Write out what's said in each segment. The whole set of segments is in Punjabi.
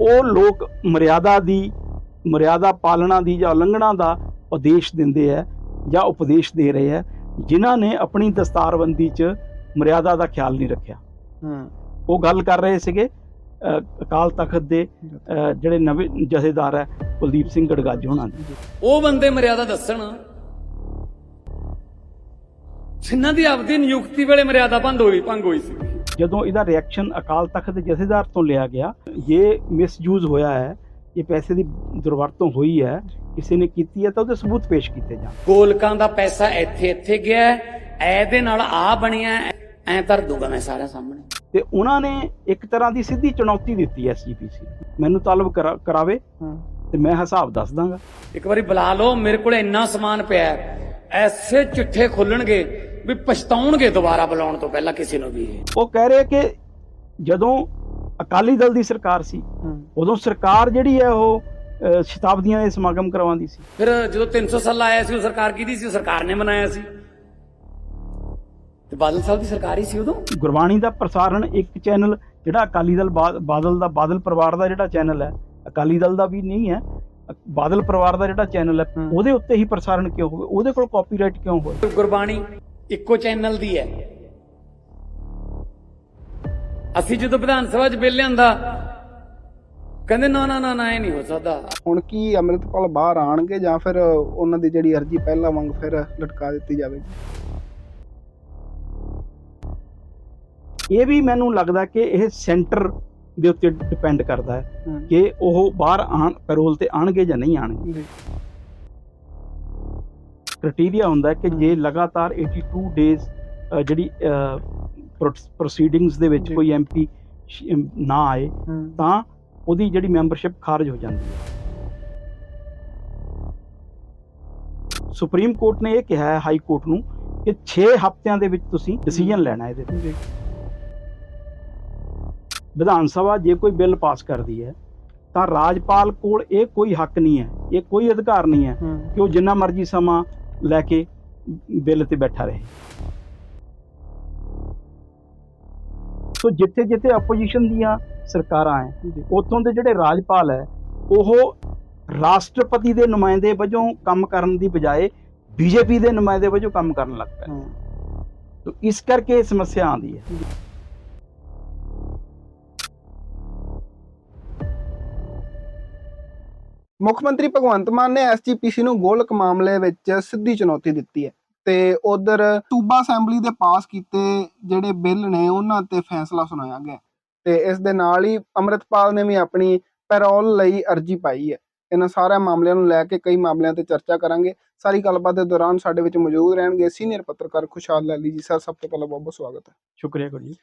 ਉਹ ਲੋਕ ਮਰਿਆਦਾ ਦੀ ਮਰਿਆਦਾ ਪਾਲਣਾ ਦੀ ਜਾਂ ਉਲੰਘਣਾ ਦਾ ਉਪਦੇਸ਼ ਦਿੰਦੇ ਆ ਜਾਂ ਉਪਦੇਸ਼ ਦੇ ਰਹੇ ਆ ਜਿਨ੍ਹਾਂ ਨੇ ਆਪਣੀ ਦਸਤਾਰਬੰਦੀ 'ਚ ਮਰਿਆਦਾ ਦਾ ਖਿਆਲ ਨਹੀਂ ਰੱਖਿਆ। ਹੂੰ। ਉਹ ਗੱਲ ਕਰ ਰਹੇ ਸੀਗੇ ਅ, ਅਕਾਲ ਤਖਤ ਦੇ ਜਿਹੜੇ ਨਵੇਂ ਜਥੇਦਾਰ ਹੈ ਕੁਲਦੀਪ ਸਿੰਘ ਗੜਗਾਜ ਹੋਣਾ ਦੀ। ਉਹ ਬੰਦੇ ਮਰਿਆਦਾ ਦੱਸਣ। ਜਿਨ੍ਹਾਂ ਦੀ ਆਪਦੀ ਨਿਯੁਕਤੀ ਵੇਲੇ ਮਰਿਆਦਾ ਭੰਗ ਹੋਈ ਭੰਗ ਹੋਈ ਸੀ। ਜਦੋਂ ਇਹਦਾ ਰਿਐਕਸ਼ਨ ਅਕਾਲ ਤਖਤ ਦੇ ਜਥੇਦਾਰ ਤੋਂ ਲਿਆ ਗਿਆ ਇਹ ਮਿਸਯੂਜ਼ ਹੋਇਆ ਹੈ ਇਹ ਪੈਸੇ ਦੀ ਦੁਰਵਰਤੋਂ ਹੋਈ ਹੈ ਕਿਸੇ ਨੇ ਕੀਤੀ ਹੈ ਤਾਂ ਉਹਦੇ ਸਬੂਤ ਪੇਸ਼ ਕੀਤੇ ਜਾਣ। ਗੋਲਕਾਂ ਦਾ ਪੈਸਾ ਇੱਥੇ ਇੱਥੇ ਗਿਆ ਹੈ, ਇਹਦੇ ਨਾਲ ਆ ਬਣਿਆ ਐ ਧਰ ਦੂੰਗਾ ਮੈਂ ਸਾਰਿਆਂ ਸਾਹਮਣੇ। ਤੇ ਉਹਨਾਂ ਨੇ ਇੱਕ ਤਰ੍ਹਾਂ ਦੀ ਸਿੱਧੀ ਚੁਣੌਤੀ ਦਿੱਤੀ ਐਸਜੀਪੀਸੀ ਮੈਨੂੰ ਤਾਲਬ ਕਰਾ- ਕਰਾਵੇ ਤੇ ਮੈਂ ਹਿਸਾਬ ਦੱਸ ਦਾਂਗਾ। ਇੱਕ ਵਾਰੀ ਬੁਲਾ ਲਓ ਮੇਰੇ ਕੋਲ ਇੰਨਾ ਸਮਾਨ ਪਿਆ। ਐਸੇ ਚਿੱਠੇ ਖੁੱਲਣਗੇ ਵੀ ਪਛਤਾਉਣਗੇ ਦੁਬਾਰਾ ਬੁਲਾਉਣ ਤੋਂ ਪਹਿਲਾਂ ਕਿਸੇ ਨੂੰ ਵੀ। ਉਹ ਕਹਿ ਰਹੇ ਕਿ ਜਦੋਂ ਅਕਾਲੀ ਦਲ ਦੀ ਸਰਕਾਰ ਸੀ ਉਦੋਂ ਸਰਕਾਰ ਜਿਹੜੀ ਹੈ ਉਹ ਸ਼ਤਾਬਦੀਆਂ ਦੇ ਸਮਾਗਮ ਕਰਵਾਉਂਦੀ ਸੀ। ਫਿਰ ਜਦੋਂ 300 ਸਾਲ ਆਇਆ ਸੀ ਉਹ ਸਰਕਾਰ ਕਿਹਦੀ ਸੀ? ਉਹ ਸਰਕਾਰ ਨੇ ਮਨਾਇਆ ਸੀ। ਤੇ ਬਾਦਲ ਸਾਹਿਬ ਦੀ ਸਰਕਾਰ ਹੀ ਸੀ ਉਦੋਂ? ਗੁਰਬਾਣੀ ਦਾ ਪ੍ਰਸਾਰਣ ਇੱਕ ਚੈਨਲ ਜਿਹੜਾ ਅਕਾਲੀ ਦਲ ਬਾਦਲ ਦਾ ਬਾਦਲ ਪਰਿਵਾਰ ਦਾ ਜਿਹੜਾ ਚੈਨਲ ਹੈ ਅਕਾਲੀ ਦਲ ਦਾ ਵੀ ਨਹੀਂ ਹੈ ਬਾਦਲ ਪਰਿਵਾਰ ਦਾ ਜਿਹੜਾ ਚੈਨਲ ਹੈ। ਉਹਦੇ ਉੱਤੇ ਹੀ ਪ੍ਰਸਾਰਣ ਕਿਉਂ ਹੋਵੇ? ਉਹਦੇ ਕੋਲ ਕਾਪੀਰਾਈਟ ਕਿਉਂ ਹੋਵੇ? ਗੁਰਬਾਣੀ ਇੱਕੋ ਚੈਨਲ ਦੀ ਹੈ। ਅਸੀਂ ਜਦੋਂ ਵਿਧਾਨ ਸਭਾ 'ਚ ਬਿੱਲ ਲਿਆਂਦਾ ਕਹਿੰਦੇ ਨਾ ਨਾ ਨਾ ਨਾ ਇਹ ਨਹੀਂ ਹੋ ਸਕਦਾ। ਹੁਣ ਕੀ ਅੰਮ੍ਰਿਤਪਾਲ ਬਾਹਰ ਆਣਗੇ ਜਾਂ ਫਿਰ ਉਹਨਾਂ ਦੀ ਜਿਹੜੀ ਅਰਜੀ ਪਹਿਲਾਂ ਵਾਂਗ ਫਿਰ ਲਟਕਾ ਦਿੱਤੀ ਜਾਵੇਗੀ? ਇਹ ਵੀ ਮੈਨੂੰ ਲੱਗਦਾ ਕਿ ਇਹ ਸੈਂਟਰ ਦੇ ਉੱਤੇ ਡਿਪੈਂਡ ਕਰਦਾ ਹੈ ਹੂੰ। ਕਿ ਉਹ ਬਾਹਰ ਆਣ ਪੈਰੋਲ ਤੇ ਆਣਗੇ ਜਾਂ ਨਹੀਂ ਆਣਗੇ। ਜੀ। ਕ੍ਰਾਈਟੇਰੀਆ ਹੁੰਦਾ ਕਿ ਜੇ ਲਗਾਤਾਰ 82 ਡੇਜ਼ ਜਿਹੜੀ ਪ੍ਰੋਸੀਡਿੰਗਸ ਦੇ ਵਿੱਚ। ਕੋਈ ਐਮਪੀ ਨਾ ਆਏ ਤਾਂ ਉਹਦੀ ਜਿਹੜੀ ਮੈਂਬਰਸ਼ਿਪ ਖਾਰਜ ਹੋ ਜਾਂਦੀ ਹੈ। ਸੁਪਰੀਮ ਕੋਰਟ ਨੇ ਇਹ ਕਿਹਾ ਹੈ ਹਾਈ ਕੋਰਟ ਨੂੰ ਕਿ 6 ਹਫ਼ਤਿਆਂ ਦੇ ਵਿੱਚ ਤੁਸੀਂ ਡਿਸੀਜਨ ਲੈਣਾ ਇਹਦੇ ਤੇ। ਵਿਧਾਨ ਸਭਾ ਜੇ ਕੋਈ ਬਿੱਲ ਪਾਸ ਕਰਦੀ ਹੈ ਤਾਂ ਰਾਜਪਾਲ ਕੋਲ ਇਹ ਕੋਈ ਹੱਕ ਨਹੀਂ ਹੈ ਇਹ ਕੋਈ ਅਧਿਕਾਰ ਨਹੀਂ ਹੂੰ ਕਿ ਉਹ ਜਿੰਨਾ ਮਰਜ਼ੀ ਸਮਾਂ ਲੈ ਕੇ ਬਿੱਲ ਤੇ ਬੈਠਾ ਰਹੇ। ਸੋ ਜਿੱਥੇ ਜਿੱਥੇ ਆਪੋਜੀਸ਼ਨ ਦੀਆਂ ਸਰਕਾਰਾਂ ਹੈ ਉੱਥੋਂ ਦੇ ਜਿਹੜੇ ਰਾਜਪਾਲ ਹੈ ਉਹ ਰਾਸ਼ਟਰਪਤੀ ਦੇ ਨੁਮਾਇੰਦੇ ਵਜੋਂ ਕੰਮ ਕਰਨ ਦੀ ਬਜਾਏ ਬੀਜੇਪੀ ਦੇ ਨੁਮਾਇੰਦੇ ਵਜੋਂ ਕੰਮ ਕਰਨ ਲੱਗ ਪਏ। ਇਸ ਕਰਕੇ ਸਮੱਸਿਆ ਆਉਂਦੀ ਹੈ ਮੁੱਖ ਮੰਤਰੀ ਭਗਵੰਤ ਮਾਨ ਨੇ ਐਸਜੀਪੀਸੀ ਨੂੰ ਗੋਲਕ ਮਾਮਲੇ ਵਿੱਚ ਸਿੱਧੀ ਚੁਣੌਤੀ ਦਿੱਤੀ ਹੈ ਤੇ ਉਧਰ ਸੂਬਾ ਅਸੈਂਬਲੀ ਦੇ ਪਾਸ ਕੀਤੇ ਜਿਹੜੇ ਬਿੱਲ ਨੇ ਉਹਨਾਂ ਤੇ ਫੈਸਲਾ ਸੁਣਾਇਆ ਗਿਆ ਤੇ ਇਸ ਦੇ ਨਾਲ ਹੀ ਅੰਮ੍ਰਿਤਪਾਲ ਨੇ ਵੀ ਆਪਣੀ ਪੈਰੋਲ ਲਈ ਅਰਜੀ ਪਾਈ ਹੈ। ਇਹਨਾਂ ਸਾਰੇ ਮਾਮਲਿਆਂ ਨੂੰ ਲੈ ਕੇ ਕਈ ਮਾਮਲਿਆਂ ਤੇ ਚਰਚਾ ਕਰਾਂਗੇ। ਸਾਰੀ ਗੱਲਬਾਤ ਦੇ ਦੌਰਾਨ ਸਾਡੇ ਵਿੱਚ ਮੌਜੂਦ ਰਹਿਣਗੇ ਸੀਨੀਅਰ ਪੱਤਰਕਾਰ ਖੁਸ਼ਹਾਲ ਲਾਲੀ ਜੀ ਸਰ ਸਭ ਤੋਂ ਪਹਿਲਾਂ ਬਹੁਤ ਬਹੁਤ ਸਵਾਗਤ ਹੈ। ਸ਼ੁਕਰੀਆ ਗੁਰੂ ਜੀ।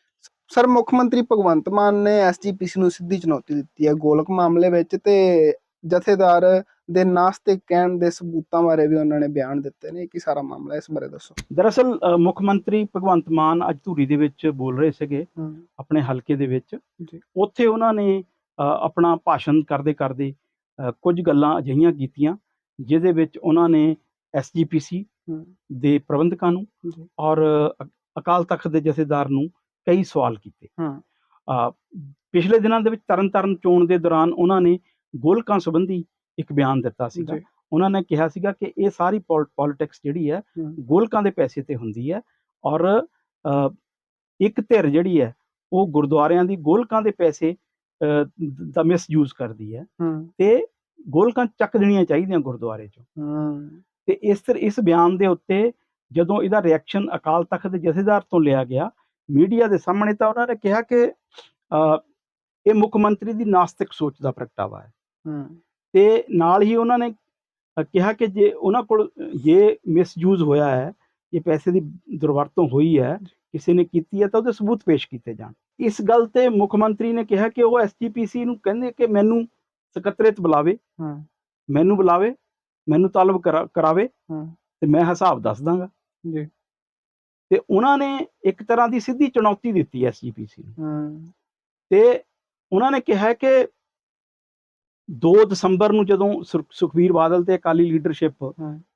ਸਰ ਮੁੱਖ ਮੰਤਰੀ ਭਗਵੰਤ ਮਾਨ ਨੇ ਐਸਜੀਪੀਸੀ ਨੂੰ ਸਿੱਧੀ ਚੁਣੌਤੀ ਦਿੱਤੀ ਹੈ ਗੋਲਕ ਮਾਮਲੇ ਵਿੱਚ ਤੇ ਜਥੇਦਾਰ ਦੇ ਨਾਸਤੇ ਕਹਿਣ ਦੇ ਸਬੂਤਾਂ ਬਾਰੇ ਵੀ ਉਹਨਾਂ ਨੇ ਬਿਆਨ ਦਿੱਤੇ ਨੇ ਕੀ ਸਾਰਾ ਮਾਮਲਾ? ਇਸ ਬਾਰੇ ਦੱਸੋ ਦਰਅਸਲ ਮੁੱਖ ਮੰਤਰੀ ਭਗਵੰਤ ਮਾਨ ਅੱਜ ਧੂਰੀ ਦੇ ਵਿੱਚ ਬੋਲ ਰਹੇ ਸੀਗੇ ਆਪਣੇ ਹਲਕੇ ਦੇ ਵਿੱਚ। ਉੱਥੇ ਉਹਨਾਂ ਨੇ ਆਪਣਾ ਭਾਸ਼ਣ ਕਰਦੇ ਕਰਦੇ ਕੁਝ ਗੱਲਾਂ ਅਜਿਹੀਆਂ ਕੀਤੀਆਂ ਜਿਹਦੇ ਵਿੱਚ ਉਹਨਾਂ ਨੇ ਐਸਜੀਪੀਸੀ। ਦੇ ਪ੍ਰਬੰਧਕਾਂ ਨੂੰ। ਔਰ ਅਕਾਲ ਤਖਤ ਦੇ ਜਥੇਦਾਰ ਨੂੰ ਕਈ ਸਵਾਲ ਕੀਤੇ ਹਾਂ ਪਿਛਲੇ ਦਿਨਾਂ ਦੇ ਵਿੱਚ ਤਰਨਤਾਰਨ ਚੋਣ ਦੇ ਦੌਰਾਨ ਉਹਨਾਂ ਨੇ ਗੋਲਕਾਂ ਸੰਬੰਧੀ ਇੱਕ ਬਿਆਨ ਦਿੱਤਾ ਸੀਗਾ। ਉਹਨਾਂ ਨੇ ਕਿਹਾ ਸੀਗਾ ਕਿ ਇਹ ਸਾਰੀ ਪੋਲਿਟਿਕਸ ਜਿਹੜੀ ਹੈ। ਗੋਲਕਾਂ ਦੇ ਪੈਸੇ ਤੇ ਹੁੰਦੀ ਹੈ ਔਰ ਇੱਕ ਧਿਰ ਜਿਹੜੀ ਹੈ ਉਹ ਗੁਰਦੁਆਰਿਆਂ ਦੀ ਗੋਲਕਾਂ ਦੇ ਪੈਸੇ ਦਾ ਮਿਸਯੂਜ਼ ਕਰਦੀ ਹੈ ਤੇ ਗੋਲਕਾਂ ਚੱਕ ਦੇਣੀਆਂ ਚਾਹੀਦੀਆਂ ਗੁਰਦੁਆਰੇ ਚੋਂ। ਤੇ ਇਸ ਤਰ ਇਸ ਬਿਆਨ ਦੇ ਉੱਤੇ ਜਦੋਂ ਇਹਦਾ ਰਿਐਕਸ਼ਨ ਅਕਾਲ ਤਖਤ ਦੇ ਜਥੇਦਾਰ ਤੋਂ ਲਿਆ ਗਿਆ ਮੀਡੀਆ ਦੇ ਸਾਹਮਣੇ ਤਾਂ ਉਹਨਾਂ ਨੇ ਕਿਹਾ ਕਿ ਇਹ ਮੁੱਖ ਮੰਤਰੀ ਦੀ ਨਾਸਤਿਕ ਸੋਚ ਦਾ ਪ੍ਰਗਟਾਵਾ ਹੂੰ। ਤੇ ਨਾਲ ਹੀ ਉਹਨਾਂ ਨੇ ਕਿਹਾ ਕਿ ਜੇ ਉਹਨਾਂ ਕੋਲ ਇਹ ਮਿਸਯੂਜ਼ ਹੋਇਆ ਹੈ ਇਹ ਪੈਸੇ ਦੀ ਦੁਰਵਰਤੋਂ ਹੋਈ ਹੈ ਕਿਸੇ ਨੇ ਕੀਤੀ ਹੈ ਤਾਂ ਉਹਦੇ ਸਬੂਤ ਪੇਸ਼ ਕੀਤੇ ਜਾਣ। ਇਸ ਗੱਲ ਤੇ ਮੁੱਖ ਮੰਤਰੀ ਨੇ ਕਿਹਾ ਕਿ ਉਹ ਐਸਜੀਪੀਸੀ ਨੂੰ ਕਹਿੰਦੇ ਕਿ ਮੈਨੂੰ ਸਕੱਤਰੇਤ ਬੁਲਾਵੇ ਹਾਂ। ਮੈਨੂੰ ਬੁਲਾਵੇ ਮੈਨੂੰ ਤਾਲਬ ਕਰਾ- ਕਰਾਵੇ ਹਾਂ। ਤੇ ਮੈਂ ਹਿਸਾਬ ਦੱਸ ਦਾਂਗਾ। ਜੀ। ਤੇ ਉਹਨਾਂ ਨੇ ਇੱਕ ਤਰ੍ਹਾਂ ਦੀ ਸਿੱਧੀ ਚੁਣੌਤੀ ਦਿੱਤੀ ਐਸਜੀਪੀਸੀ ਨੂੰ। ਹੂੰ। ਤੇ ਉਹਨਾਂ ਨੇ ਕਿਹਾ ਕਿ 2 ਦਸੰਬਰ ਨੂੰ ਜਦੋਂ ਸੁਖ- ਸੁਖਬੀਰ ਬਾਦਲ ਤੇ ਅਕਾਲੀ ਲੀਡਰਸ਼ਿਪ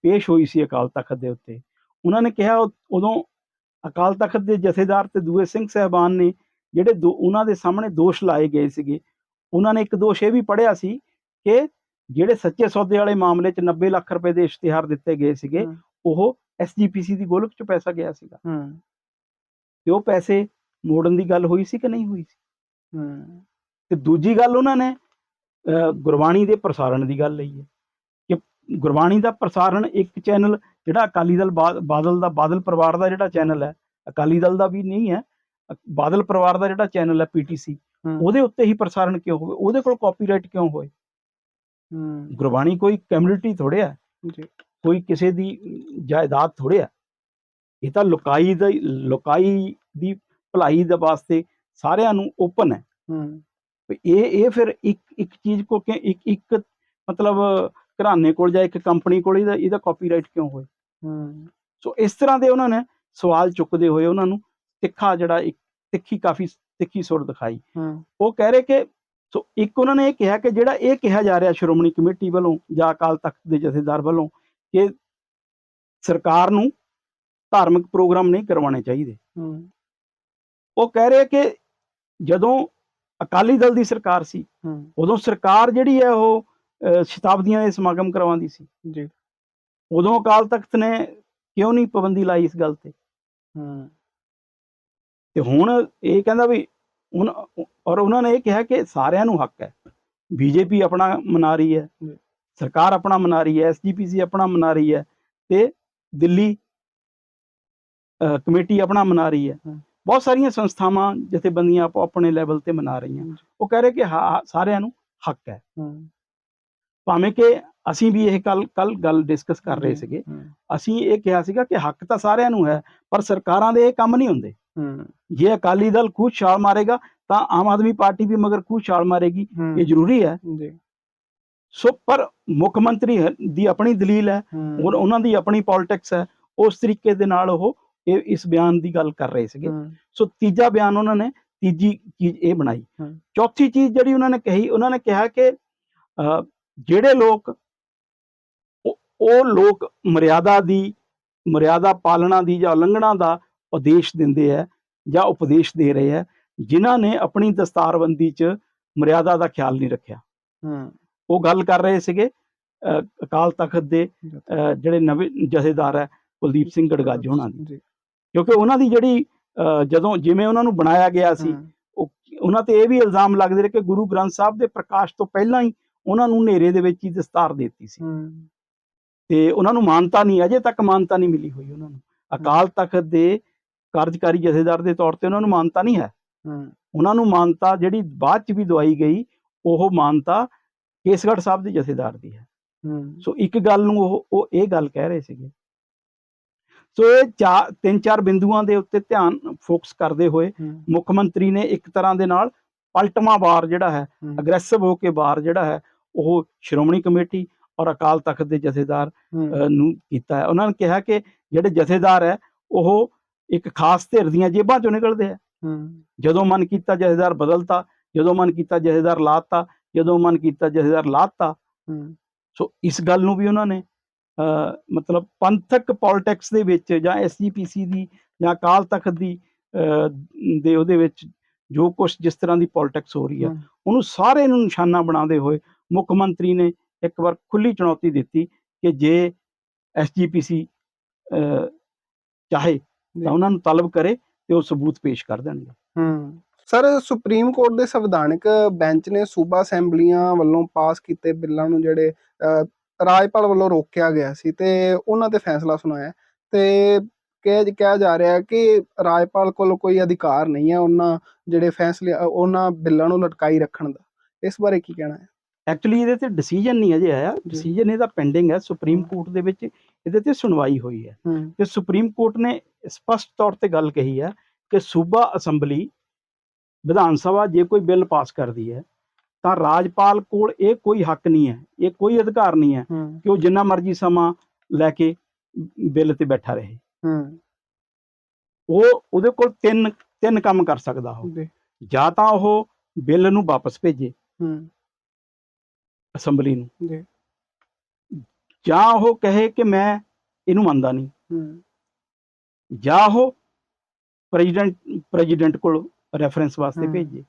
ਪੇਸ਼ ਹੋਈ ਸੀ ਅਕਾਲ ਤਖਤ ਦੇ ਉੱਤੇ ਉਹਨਾਂ ਨੇ ਕਿਹਾ ਉਦੋਂ ਅਕਾਲ ਤਖਤ ਦੇ ਜਥੇਦਾਰ ਤੇ ਦੂਏ ਸਿੰਘ ਸਹਿਬਾਨ ਨੇ ਜਿਹੜੇ ਉਹਨਾਂ ਦੇ ਸਾਹਮਣੇ ਦੋਸ਼ ਲਾਏ ਗਏ ਸੀਗੇ ਉਹਨਾਂ ਨੇ ਇੱਕ ਦੋਸ਼ ਇਹ ਵੀ ਪੜਿਆ ਸੀ ਕਿ ਜਿਹੜੇ ਸੱਚੇ ਸੌਦੇ ਵਾਲੇ ਮਾਮਲੇ 'ਚ 90 ਲੱਖ ਰੁਪਏ ਦੇ ਇਸ਼ਤਿਹਾਰ ਦਿੱਤੇ ਗਏ ਸੀਗੇ। ਉਹ ਐਸਜੀਪੀਸੀ ਦੀ ਗੋਲਕ 'ਚ ਪੈਸਾ ਗਿਆ ਸੀਗਾ। ਹੂੰ। ਤੇ ਉਹ ਪੈਸੇ ਮੋੜਨ ਦੀ ਗੱਲ ਹੋਈ ਸੀ ਕਿ ਨਹੀਂ ਹੋਈ ਸੀ? ਹੂੰ। ਤੇ ਦੂਜੀ ਗੱਲ ਉਹਨਾਂ ਨੇ ਗੁਰਬਾਣੀ ਦੇ ਪ੍ਰਸਾਰਣ ਦੀ ਗੱਲ ਲਈ ਹੈ ਕਿ ਗੁਰਬਾਣੀ ਦਾ ਪ੍ਰਸਾਰਣ ਇੱਕ ਚੈਨਲ ਜਿਹੜਾ ਅਕਾਲੀ ਦਲ ਬਾਦਲ ਦਾ ਬਾਦਲ ਪਰਿਵਾਰ ਦਾ ਜਿਹੜਾ ਚੈਨਲ ਹੈ ਅਕਾਲੀ ਦਲ ਦਾ ਵੀ ਨਹੀਂ ਹੈ ਬਾਦਲ ਪਰਿਵਾਰ ਦਾ ਜਿਹੜਾ ਚੈਨਲ ਹੈ ਪੀਟੀਸੀ। ਉਹਦੇ ਉੱਤੇ ਹੀ ਪ੍ਰਸਾਰਣ ਕਿਉਂ ਹੋਵੇ? ਉਹਦੇ ਕੋਲ ਕਾਪੀਰਾਈਟ ਕਿਉਂ ਹੋਏ? ਗੁਰਬਾਣੀ ਕੋਈ ਕਮਿਊਨਿਟੀ ਥੋੜੇ ਜੀ। ਕੋਈ ਕਿਸੇ ਦੀ ਜਾਇਦਾਦ ਥੋੜੇ ਹੈ? ਇਹ ਤਾਂ ਲੁਕਾਈ ਦਾ ਲੁਕਾਈ ਦੀ ਭਲਾਈ ਦੇ ਵਾਸਤੇ ਸਾਰਿਆਂ ਨੂੰ ਓਪਨ ਹੈ। ਇਹ ਇਹ ਫਿਰ ਇੱਕ ਇੱਕ ਚੀਜ਼ ਕੋ ਕਿ ਇੱਕ ਇੱਕ ਮਤਲਬ ਘਰਾਣੇ ਕੋਲ ਜਾਂ ਇੱਕ ਕੰਪਨੀ ਕੋਲ ਇਹਦਾ ਇਹਦਾ ਕਾਪੀਰਾਈਟ ਕਿਉਂ ਹੋਏ? ਹੂੰ। ਸੋ ਇਸ ਤਰ੍ਹਾਂ ਦੇ ਉਹਨਾਂ ਨੇ ਸਵਾਲ ਚੁੱਕਦੇ ਹੋਏ ਉਹਨਾਂ ਨੂੰ ਤਿੱਖਾ ਜਿਹੜਾ ਇੱਕ ਤਿੱਖੀ ਕਾਫੀ ਤਿੱਖੀ ਸੁਰ ਦਿਖਾਈ। ਹੂੰ। ਉਹ ਕਹਿ ਰਹੇ ਕਿ ਸੋ ਇੱਕ ਉਹਨਾਂ ਨੇ ਇਹ ਕਿਹਾ ਕਿ ਜਿਹੜਾ ਇਹ ਕਿਹਾ ਜਾ ਰਿਹਾ ਸ਼੍ਰੋਮਣੀ ਕਮੇਟੀ ਵੱਲੋਂ ਜਾਂ ਅਕਾਲ ਤਖਤ ਦੇ ਜਥੇਦਾਰ ਵੱਲੋਂ ਕਿ ਸਰਕਾਰ ਨੂੰ ਧਾਰਮਿਕ ਪ੍ਰੋਗਰਾਮ ਨਹੀਂ ਕਰਵਾਉਣੇ ਚਾਹੀਦੇ। ਹੂੰ। ਉਹ ਕਹਿ ਰਹੇ ਕਿ ਜਦੋਂ ਅਕਾਲੀ ਦਲ ਦੀ ਸਰਕਾਰ ਸੀ। ਉਦੋਂ ਸਰਕਾਰ ਜਿਹੜੀ ਹੈ ਉਹ ਸ਼ਤਾਬਦੀਆਂ ਦੇ ਸਮਾਗਮ ਕਰਵਾਉਂਦੀ ਸੀ। ਜੀ। ਉਦੋਂ ਅਕਾਲ ਤਖਤ ਨੇ ਕਿਉਂ ਨਹੀਂ ਪਾਬੰਦੀ ਲਾਈ ਇਸ ਗੱਲ ਤੇ? ਹੂੰ। ਤੇ ਹੁਣ ਇਹ ਕਹਿੰਦਾ ਵੀ ਹੁਣ ਔਰ ਉਹਨਾਂ ਨੇ ਇਹ ਕਿਹਾ ਕਿ ਸਾਰਿਆਂ ਨੂੰ ਹੱਕ ਹੈ। ਬੀਜੇਪੀ ਆਪਣਾ ਮਨਾ ਰਹੀ ਹੈ। ਸਰਕਾਰ ਆਪਣਾ ਮਨਾ ਰਹੀ ਹੈ। ਐਸਜੀਪੀਸੀ ਆਪਣਾ ਮਨਾ ਰਹੀ ਹੈ। ਤੇ ਦਿੱਲੀ ਕਮੇਟੀ ਆਪਣਾ ਮਨਾ ਰਹੀ ਹੈ। ਬਹੁਤ ਸਾਰੀਆਂ ਸੰਸਥਾਵਾਂ ਜਥੇਬੰਦੀਆਂ ਆਪੋ ਆਪਣੇ ਲੈਵਲ ਤੇ ਮਨਾ ਰਹੀਆਂ। ਉਹ ਕਹਿ ਰਹੇ ਕਿ ਸਾਰਿਆਂ ਨੂੰ ਹੱਕ ਹੈ। ਭਾਵੇਂ ਕਿ ਅਸੀਂ ਵੀ ਇਹ ਕੱਲ ਕੱਲ ਗੱਲ ਡਿਸਕਸ ਕਰ ਰਹੇ। ਸੀਗੇ। ਅਸੀਂ ਇਹ ਕਿਹਾ ਸੀਗਾ ਕਿ ਹੱਕ ਤਾਂ ਸਾਰਿਆਂ ਨੂੰ ਹੈ ਪਰ ਸਰਕਾਰਾਂ ਦੇ ਇਹ ਕੰਮ ਨਹੀਂ ਹੁੰਦੇ। ਹੂੰ। ਜੇ ਅਕਾਲੀ ਦਲ ਖੂਦ ਛਾਲ ਮਾਰੇਗਾ ਤਾਂ ਆਮ ਆਦਮੀ ਪਾਰਟੀ ਵੀ ਮਗਰ ਖੂਦ ਛਾਲ ਮਾਰੇਗੀ। ਇਹ ਜ਼ਰੂਰੀ ਹੈ। ਜੀ। ਸੋ ਪਰ ਮੁੱਖ ਮੰਤਰੀ ਦੀ ਆਪਣੀ ਦਲੀਲ ਹੈ। ਉਹਨਾਂ ਦੀ ਆਪਣੀ ਪੋਲਿਟਿਕਸ ਹੈ। ਉਸ ਤਰੀਕੇ ਦੇ ਨਾਲ ਉਹ ਇਹ ਇਸ ਬਿਆਨ ਦੀ ਗੱਲ ਕਰ ਰਹੇ ਸੀਗੇ। ਸੋ ਤੀਜਾ ਬਿਆਨ ਉਹਨਾਂ ਨੇ ਤੀਜੀ ਚੀਜ਼ ਇਹ ਬਣਾਈ। ਚੌਥੀ ਚੀਜ਼ ਜਿਹੜੀ ਉਹਨਾਂ ਨੇ ਕਹੀ ਉਹਨਾਂ ਨੇ ਕਿਹਾ ਕਿ ਜਿਹੜੇ ਲੋਕ ਉਹ- ਲੋਕ ਮਰਿਆਦਾ ਦੀ ਮਰਿਆਦਾ ਪਾਲਣਾ ਦੀ ਜਾਂ ਉਲੰਘਣਾ ਦਾ ਉਪਦੇਸ਼ ਦਿੰਦੇ ਹੈ ਜਾਂ ਉਪਦੇਸ਼ ਦੇ ਰਹੇ ਹੈ ਜਿਨ੍ਹਾਂ ਨੇ ਆਪਣੀ ਦਸਤਾਰਬੰਦੀ 'ਚ ਮਰਿਆਦਾ ਦਾ ਖਿਆਲ ਨਹੀਂ ਰੱਖਿਆ। ਹੂੰ। ਉਹ ਗੱਲ ਕਰ ਰਹੇ ਸੀਗੇ ਅਕਾਲ ਤਖਤ ਦੇ ਜਿਹੜੇ ਨਵੇਂ ਜਥੇਦਾਰ ਹੈ ਕੁਲਦੀਪ ਸਿੰਘ ਗੜਗਾਜ ਹੋਣਾ ਦੀ। ਕਿਉਂਕਿ ਉਹਨਾਂ ਦੀ ਜਿਹੜੀ ਜਦੋਂ ਜਿਵੇਂ ਉਹਨਾਂ ਨੂੰ ਬਣਾਇਆ ਗਿਆ ਸੀ ਉਹਨਾਂ ਤੇ ਇਹ ਵੀ ਇਲਜ਼ਾਮ ਲੱਗਦੇ ਰਹੇ ਕਿ ਗੁਰੂ ਗ੍ਰੰਥ ਸਾਹਿਬ ਦੇ ਪ੍ਰਕਾਸ਼ ਤੋਂ ਪਹਿਲਾਂ ਹੀ ਉਹਨਾਂ ਨੂੰ ਹਨੇਰੇ ਦੇ ਵਿੱਚ ਹੀ ਦਸਤਾਰ ਦਿੱਤੀ ਸੀ। ਤੇ ਉਹਨਾਂ ਨੂੰ ਮਾਨਤਾ ਨਹੀਂ ਅਜੇ ਤੱਕ ਮਾਨਤਾ ਨਹੀਂ ਮਿਲੀ ਹੋਈ ਉਹਨਾਂ ਨੂੰ। ਅਕਾਲ ਤਖਤ ਦੇ ਕਾਰਜਕਾਰੀ ਜਥੇਦਾਰ ਦੇ ਤੌਰ ਤੇ ਉਹਨਾਂ ਨੂੰ ਮਾਨਤਾ ਨਹੀਂ ਹੈ। ਉਹਨਾਂ ਨੂੰ ਮਾਨਤਾ ਜਿਹੜੀ ਬਾਅਦ ਚ ਵੀ ਦਵਾਈ ਗਈ ਉਹ ਮਾਨਤਾ ਕੇਸਗੜ੍ਹ ਸਾਹਿਬ ਦੇ ਜਥੇਦਾਰ ਦੀ ਹੂੰ। ਸੋ ਇੱਕ ਗੱਲ ਨੂੰ ਉਹ ਉਹ ਇਹ ਗੱਲ ਕਹਿ ਰਹੇ ਸੀਗੇ ਸੋ ਇਹ ਚਾਰ ਤਿੰਨ ਚਾਰ ਬਿੰਦੂਆਂ ਦੇ ਉੱਤੇ ਧਿਆਨ ਫੋਕਸ ਕਰਦੇ ਹੋਏ ਮੁੱਖ ਮੰਤਰੀ ਨੇ ਇੱਕ ਤਰ੍ਹਾਂ ਦੇ ਨਾਲ ਪਲਟਵਾਂ ਵਾਰ ਜਿਹੜਾ ਹੈ ਅਗਰੈਸਿਵ ਹੋ ਕੇ ਵਾਰ ਜਿਹੜਾ ਹੈ ਉਹ ਸ਼੍ਰੋਮਣੀ ਕਮੇਟੀ ਔਰ ਅਕਾਲ ਤਖਤ ਦੇ ਜਥੇਦਾਰ ਨੂੰ ਕੀਤਾ ਹੈ। ਉਹਨਾਂ ਨੇ ਕਿਹਾ ਕਿ ਜਿਹੜੇ ਜਥੇਦਾਰ ਹੈ ਉਹ ਇੱਕ ਖਾਸ ਧਿਰ ਦੀਆਂ ਜੇਬਾਂ ਚੋਂ ਨਿਕਲਦੇ ਆ ਜਦੋਂ ਮਨ ਕੀਤਾ ਜਥੇਦਾਰ ਬਦਲਤਾ ਜਦੋਂ ਮਨ ਕੀਤਾ ਜਥੇਦਾਰ ਲਾਤਾ ਜਦੋਂ ਮਨ ਕੀਤਾ ਜਥੇਦਾਰ ਲਾਤਾ। ਸੋ ਇਸ ਗੱਲ ਨੂੰ ਵੀ ਉਹਨਾਂ ਨੇ ਮਤਲਬ ਪੰਥਕ ਪੋਲਿਟਿਕਸ ਦੇ ਵਿੱਚ ਜਾਂ ਐਸਜੀਪੀਸੀ ਦੀ ਜਾਂ ਅਕਾਲ ਤਖਤ ਦੀ ਦੇ ਉਹਦੇ ਵਿੱਚ ਜੋ ਕੁਝ ਜਿਸ ਤਰ੍ਹਾਂ ਦੀ ਪੋਲਿਟਿਕਸ ਹੋ ਰਹੀ ਹੂੰ। ਉਹਨੂੰ ਸਾਰੇ ਨੂੰ ਨਿਸ਼ਾਨਾ ਬਣਾਉਂਦੇ ਹੋਏ ਮੁੱਖ ਮੰਤਰੀ ਨੇ ਇੱਕ ਵਾਰ ਖੁੱਲੀ ਚੁਣੌਤੀ ਦਿੱਤੀ ਕਿ ਜੇ ਐਸਜੀਪੀਸੀ ਚਾਹੇ। ਤਾਂ ਉਹਨਾਂ ਨੂੰ ਤਲਬ ਕਰੇ ਤੇ ਉਹ ਸਬੂਤ ਪੇਸ਼ ਕਰ ਦੇਣਗੇ ਹੂੰ ਸਰ ਸੁਪਰੀਮ ਕੋਰਟ ਦੇ ਸੰਵਿਧਾਨਕ ਬੈਂਚ ਨੇ ਸੂਬਾ ਅਸੈਂਬਲੀਆਂ ਵੱਲੋਂ ਪਾਸ ਕੀਤੇ ਬਿੱਲਾਂ ਨੂੰ ਜਿਹੜੇ ਰਾਜਪਾਲ ਵੱਲੋਂ ਰੋਕਿਆ ਗਿਆ ਸੀ ਤੇ ਉਹਨਾਂ ਤੇ ਫੈਸਲਾ ਸੁਣਾਇਆ। ਤੇ ਕਿਹਾ ਕਿਹਾ ਜਾ ਰਿਹਾ ਕਿ ਰਾਜਪਾਲ ਕੋਲ ਕੋਈ ਅਧਿਕਾਰ ਨਹੀਂ ਹੈ ਉਹਨਾਂ ਜਿਹੜੇ ਫੈਸਲੇ ਉਹਨਾਂ ਬਿੱਲਾਂ ਨੂੰ ਲਟਕਾਈ ਰੱਖਣ ਦਾ। ਇਸ ਬਾਰੇ ਕੀ ਕਹਿਣਾ ਹੈ? ਐਕਚੁਅਲੀ ਇਹਦੇ ਤੇ ਡਿਸੀਜਨ ਨਹੀਂ ਅਜੇ ਆਇਆ। ਡਿਸੀਜਨ ਇਹਦਾ ਪੈਂਡਿੰਗ ਹੈ। ਸੁਪਰੀਮ। ਕੋਰਟ ਦੇ ਵਿੱਚ ਇਹਦੇ ਤੇ ਸੁਣਵਾਈ ਹੋਈ ਹੂੰ। ਤੇ ਸੁਪਰੀਮ ਕੋਰਟ ਨੇ ਸਪਸ਼ਟ ਤੌਰ ਤੇ ਗੱਲ ਕਹੀ ਹੈ ਕਿ ਸੂਬਾ ਅਸੈਂਬਲੀ ਵਿਧਾਨ ਸਭਾ ਜੇ ਕੋਈ ਬਿੱਲ ਪਾਸ ਕਰਦੀ ਹੈ ਤਾਂ ਰਾਜਪਾਲ ਕੋਲ ਇਹ ਕੋਈ ਹੱਕ ਨਹੀਂ ਹੈ ਇਹ ਕੋਈ ਅਧਿਕਾਰ ਨਹੀਂ ਹੈ ਕਿ ਉਹ ਜਿੰਨਾ ਮਰਜ਼ੀ ਸਮਾਂ ਲੈ ਕੇ ਬਿੱਲ ਤੇ ਬੈਠਾ ਰਹੇ। ਉਹ ਉਹਦੇ ਕੋਲ ਤਿੰਨ ਤਿੰਨ ਕੰਮ ਕਰ ਸਕਦਾ ਉਹ। ਜੀ, ਤਾਂ ਉਹ ਬਿੱਲ ਨੂੰ ਵਾਪਸ ਭੇਜੇ ਹੂੰ। ਅਸੈਂਬਲੀ ਨੂੰ। ਜੀ ਜਾਂ ਉਹ ਕਹੇ ਕਿ ਮੈਂ ਇਹਨੂੰ ਮੰਨਦਾ ਨਹੀਂ। ਹੂੰ। ਜਾਂ ਉਹ ਪ੍ਰੈਜ਼ੀਡੈਂਟ ਪ੍ਰੈਜ਼ੀਡੈਂਟ ਕੋਲ ਰੈਫਰੈਂਸ ਵਾਸਤੇ। ਭੇਜੇ।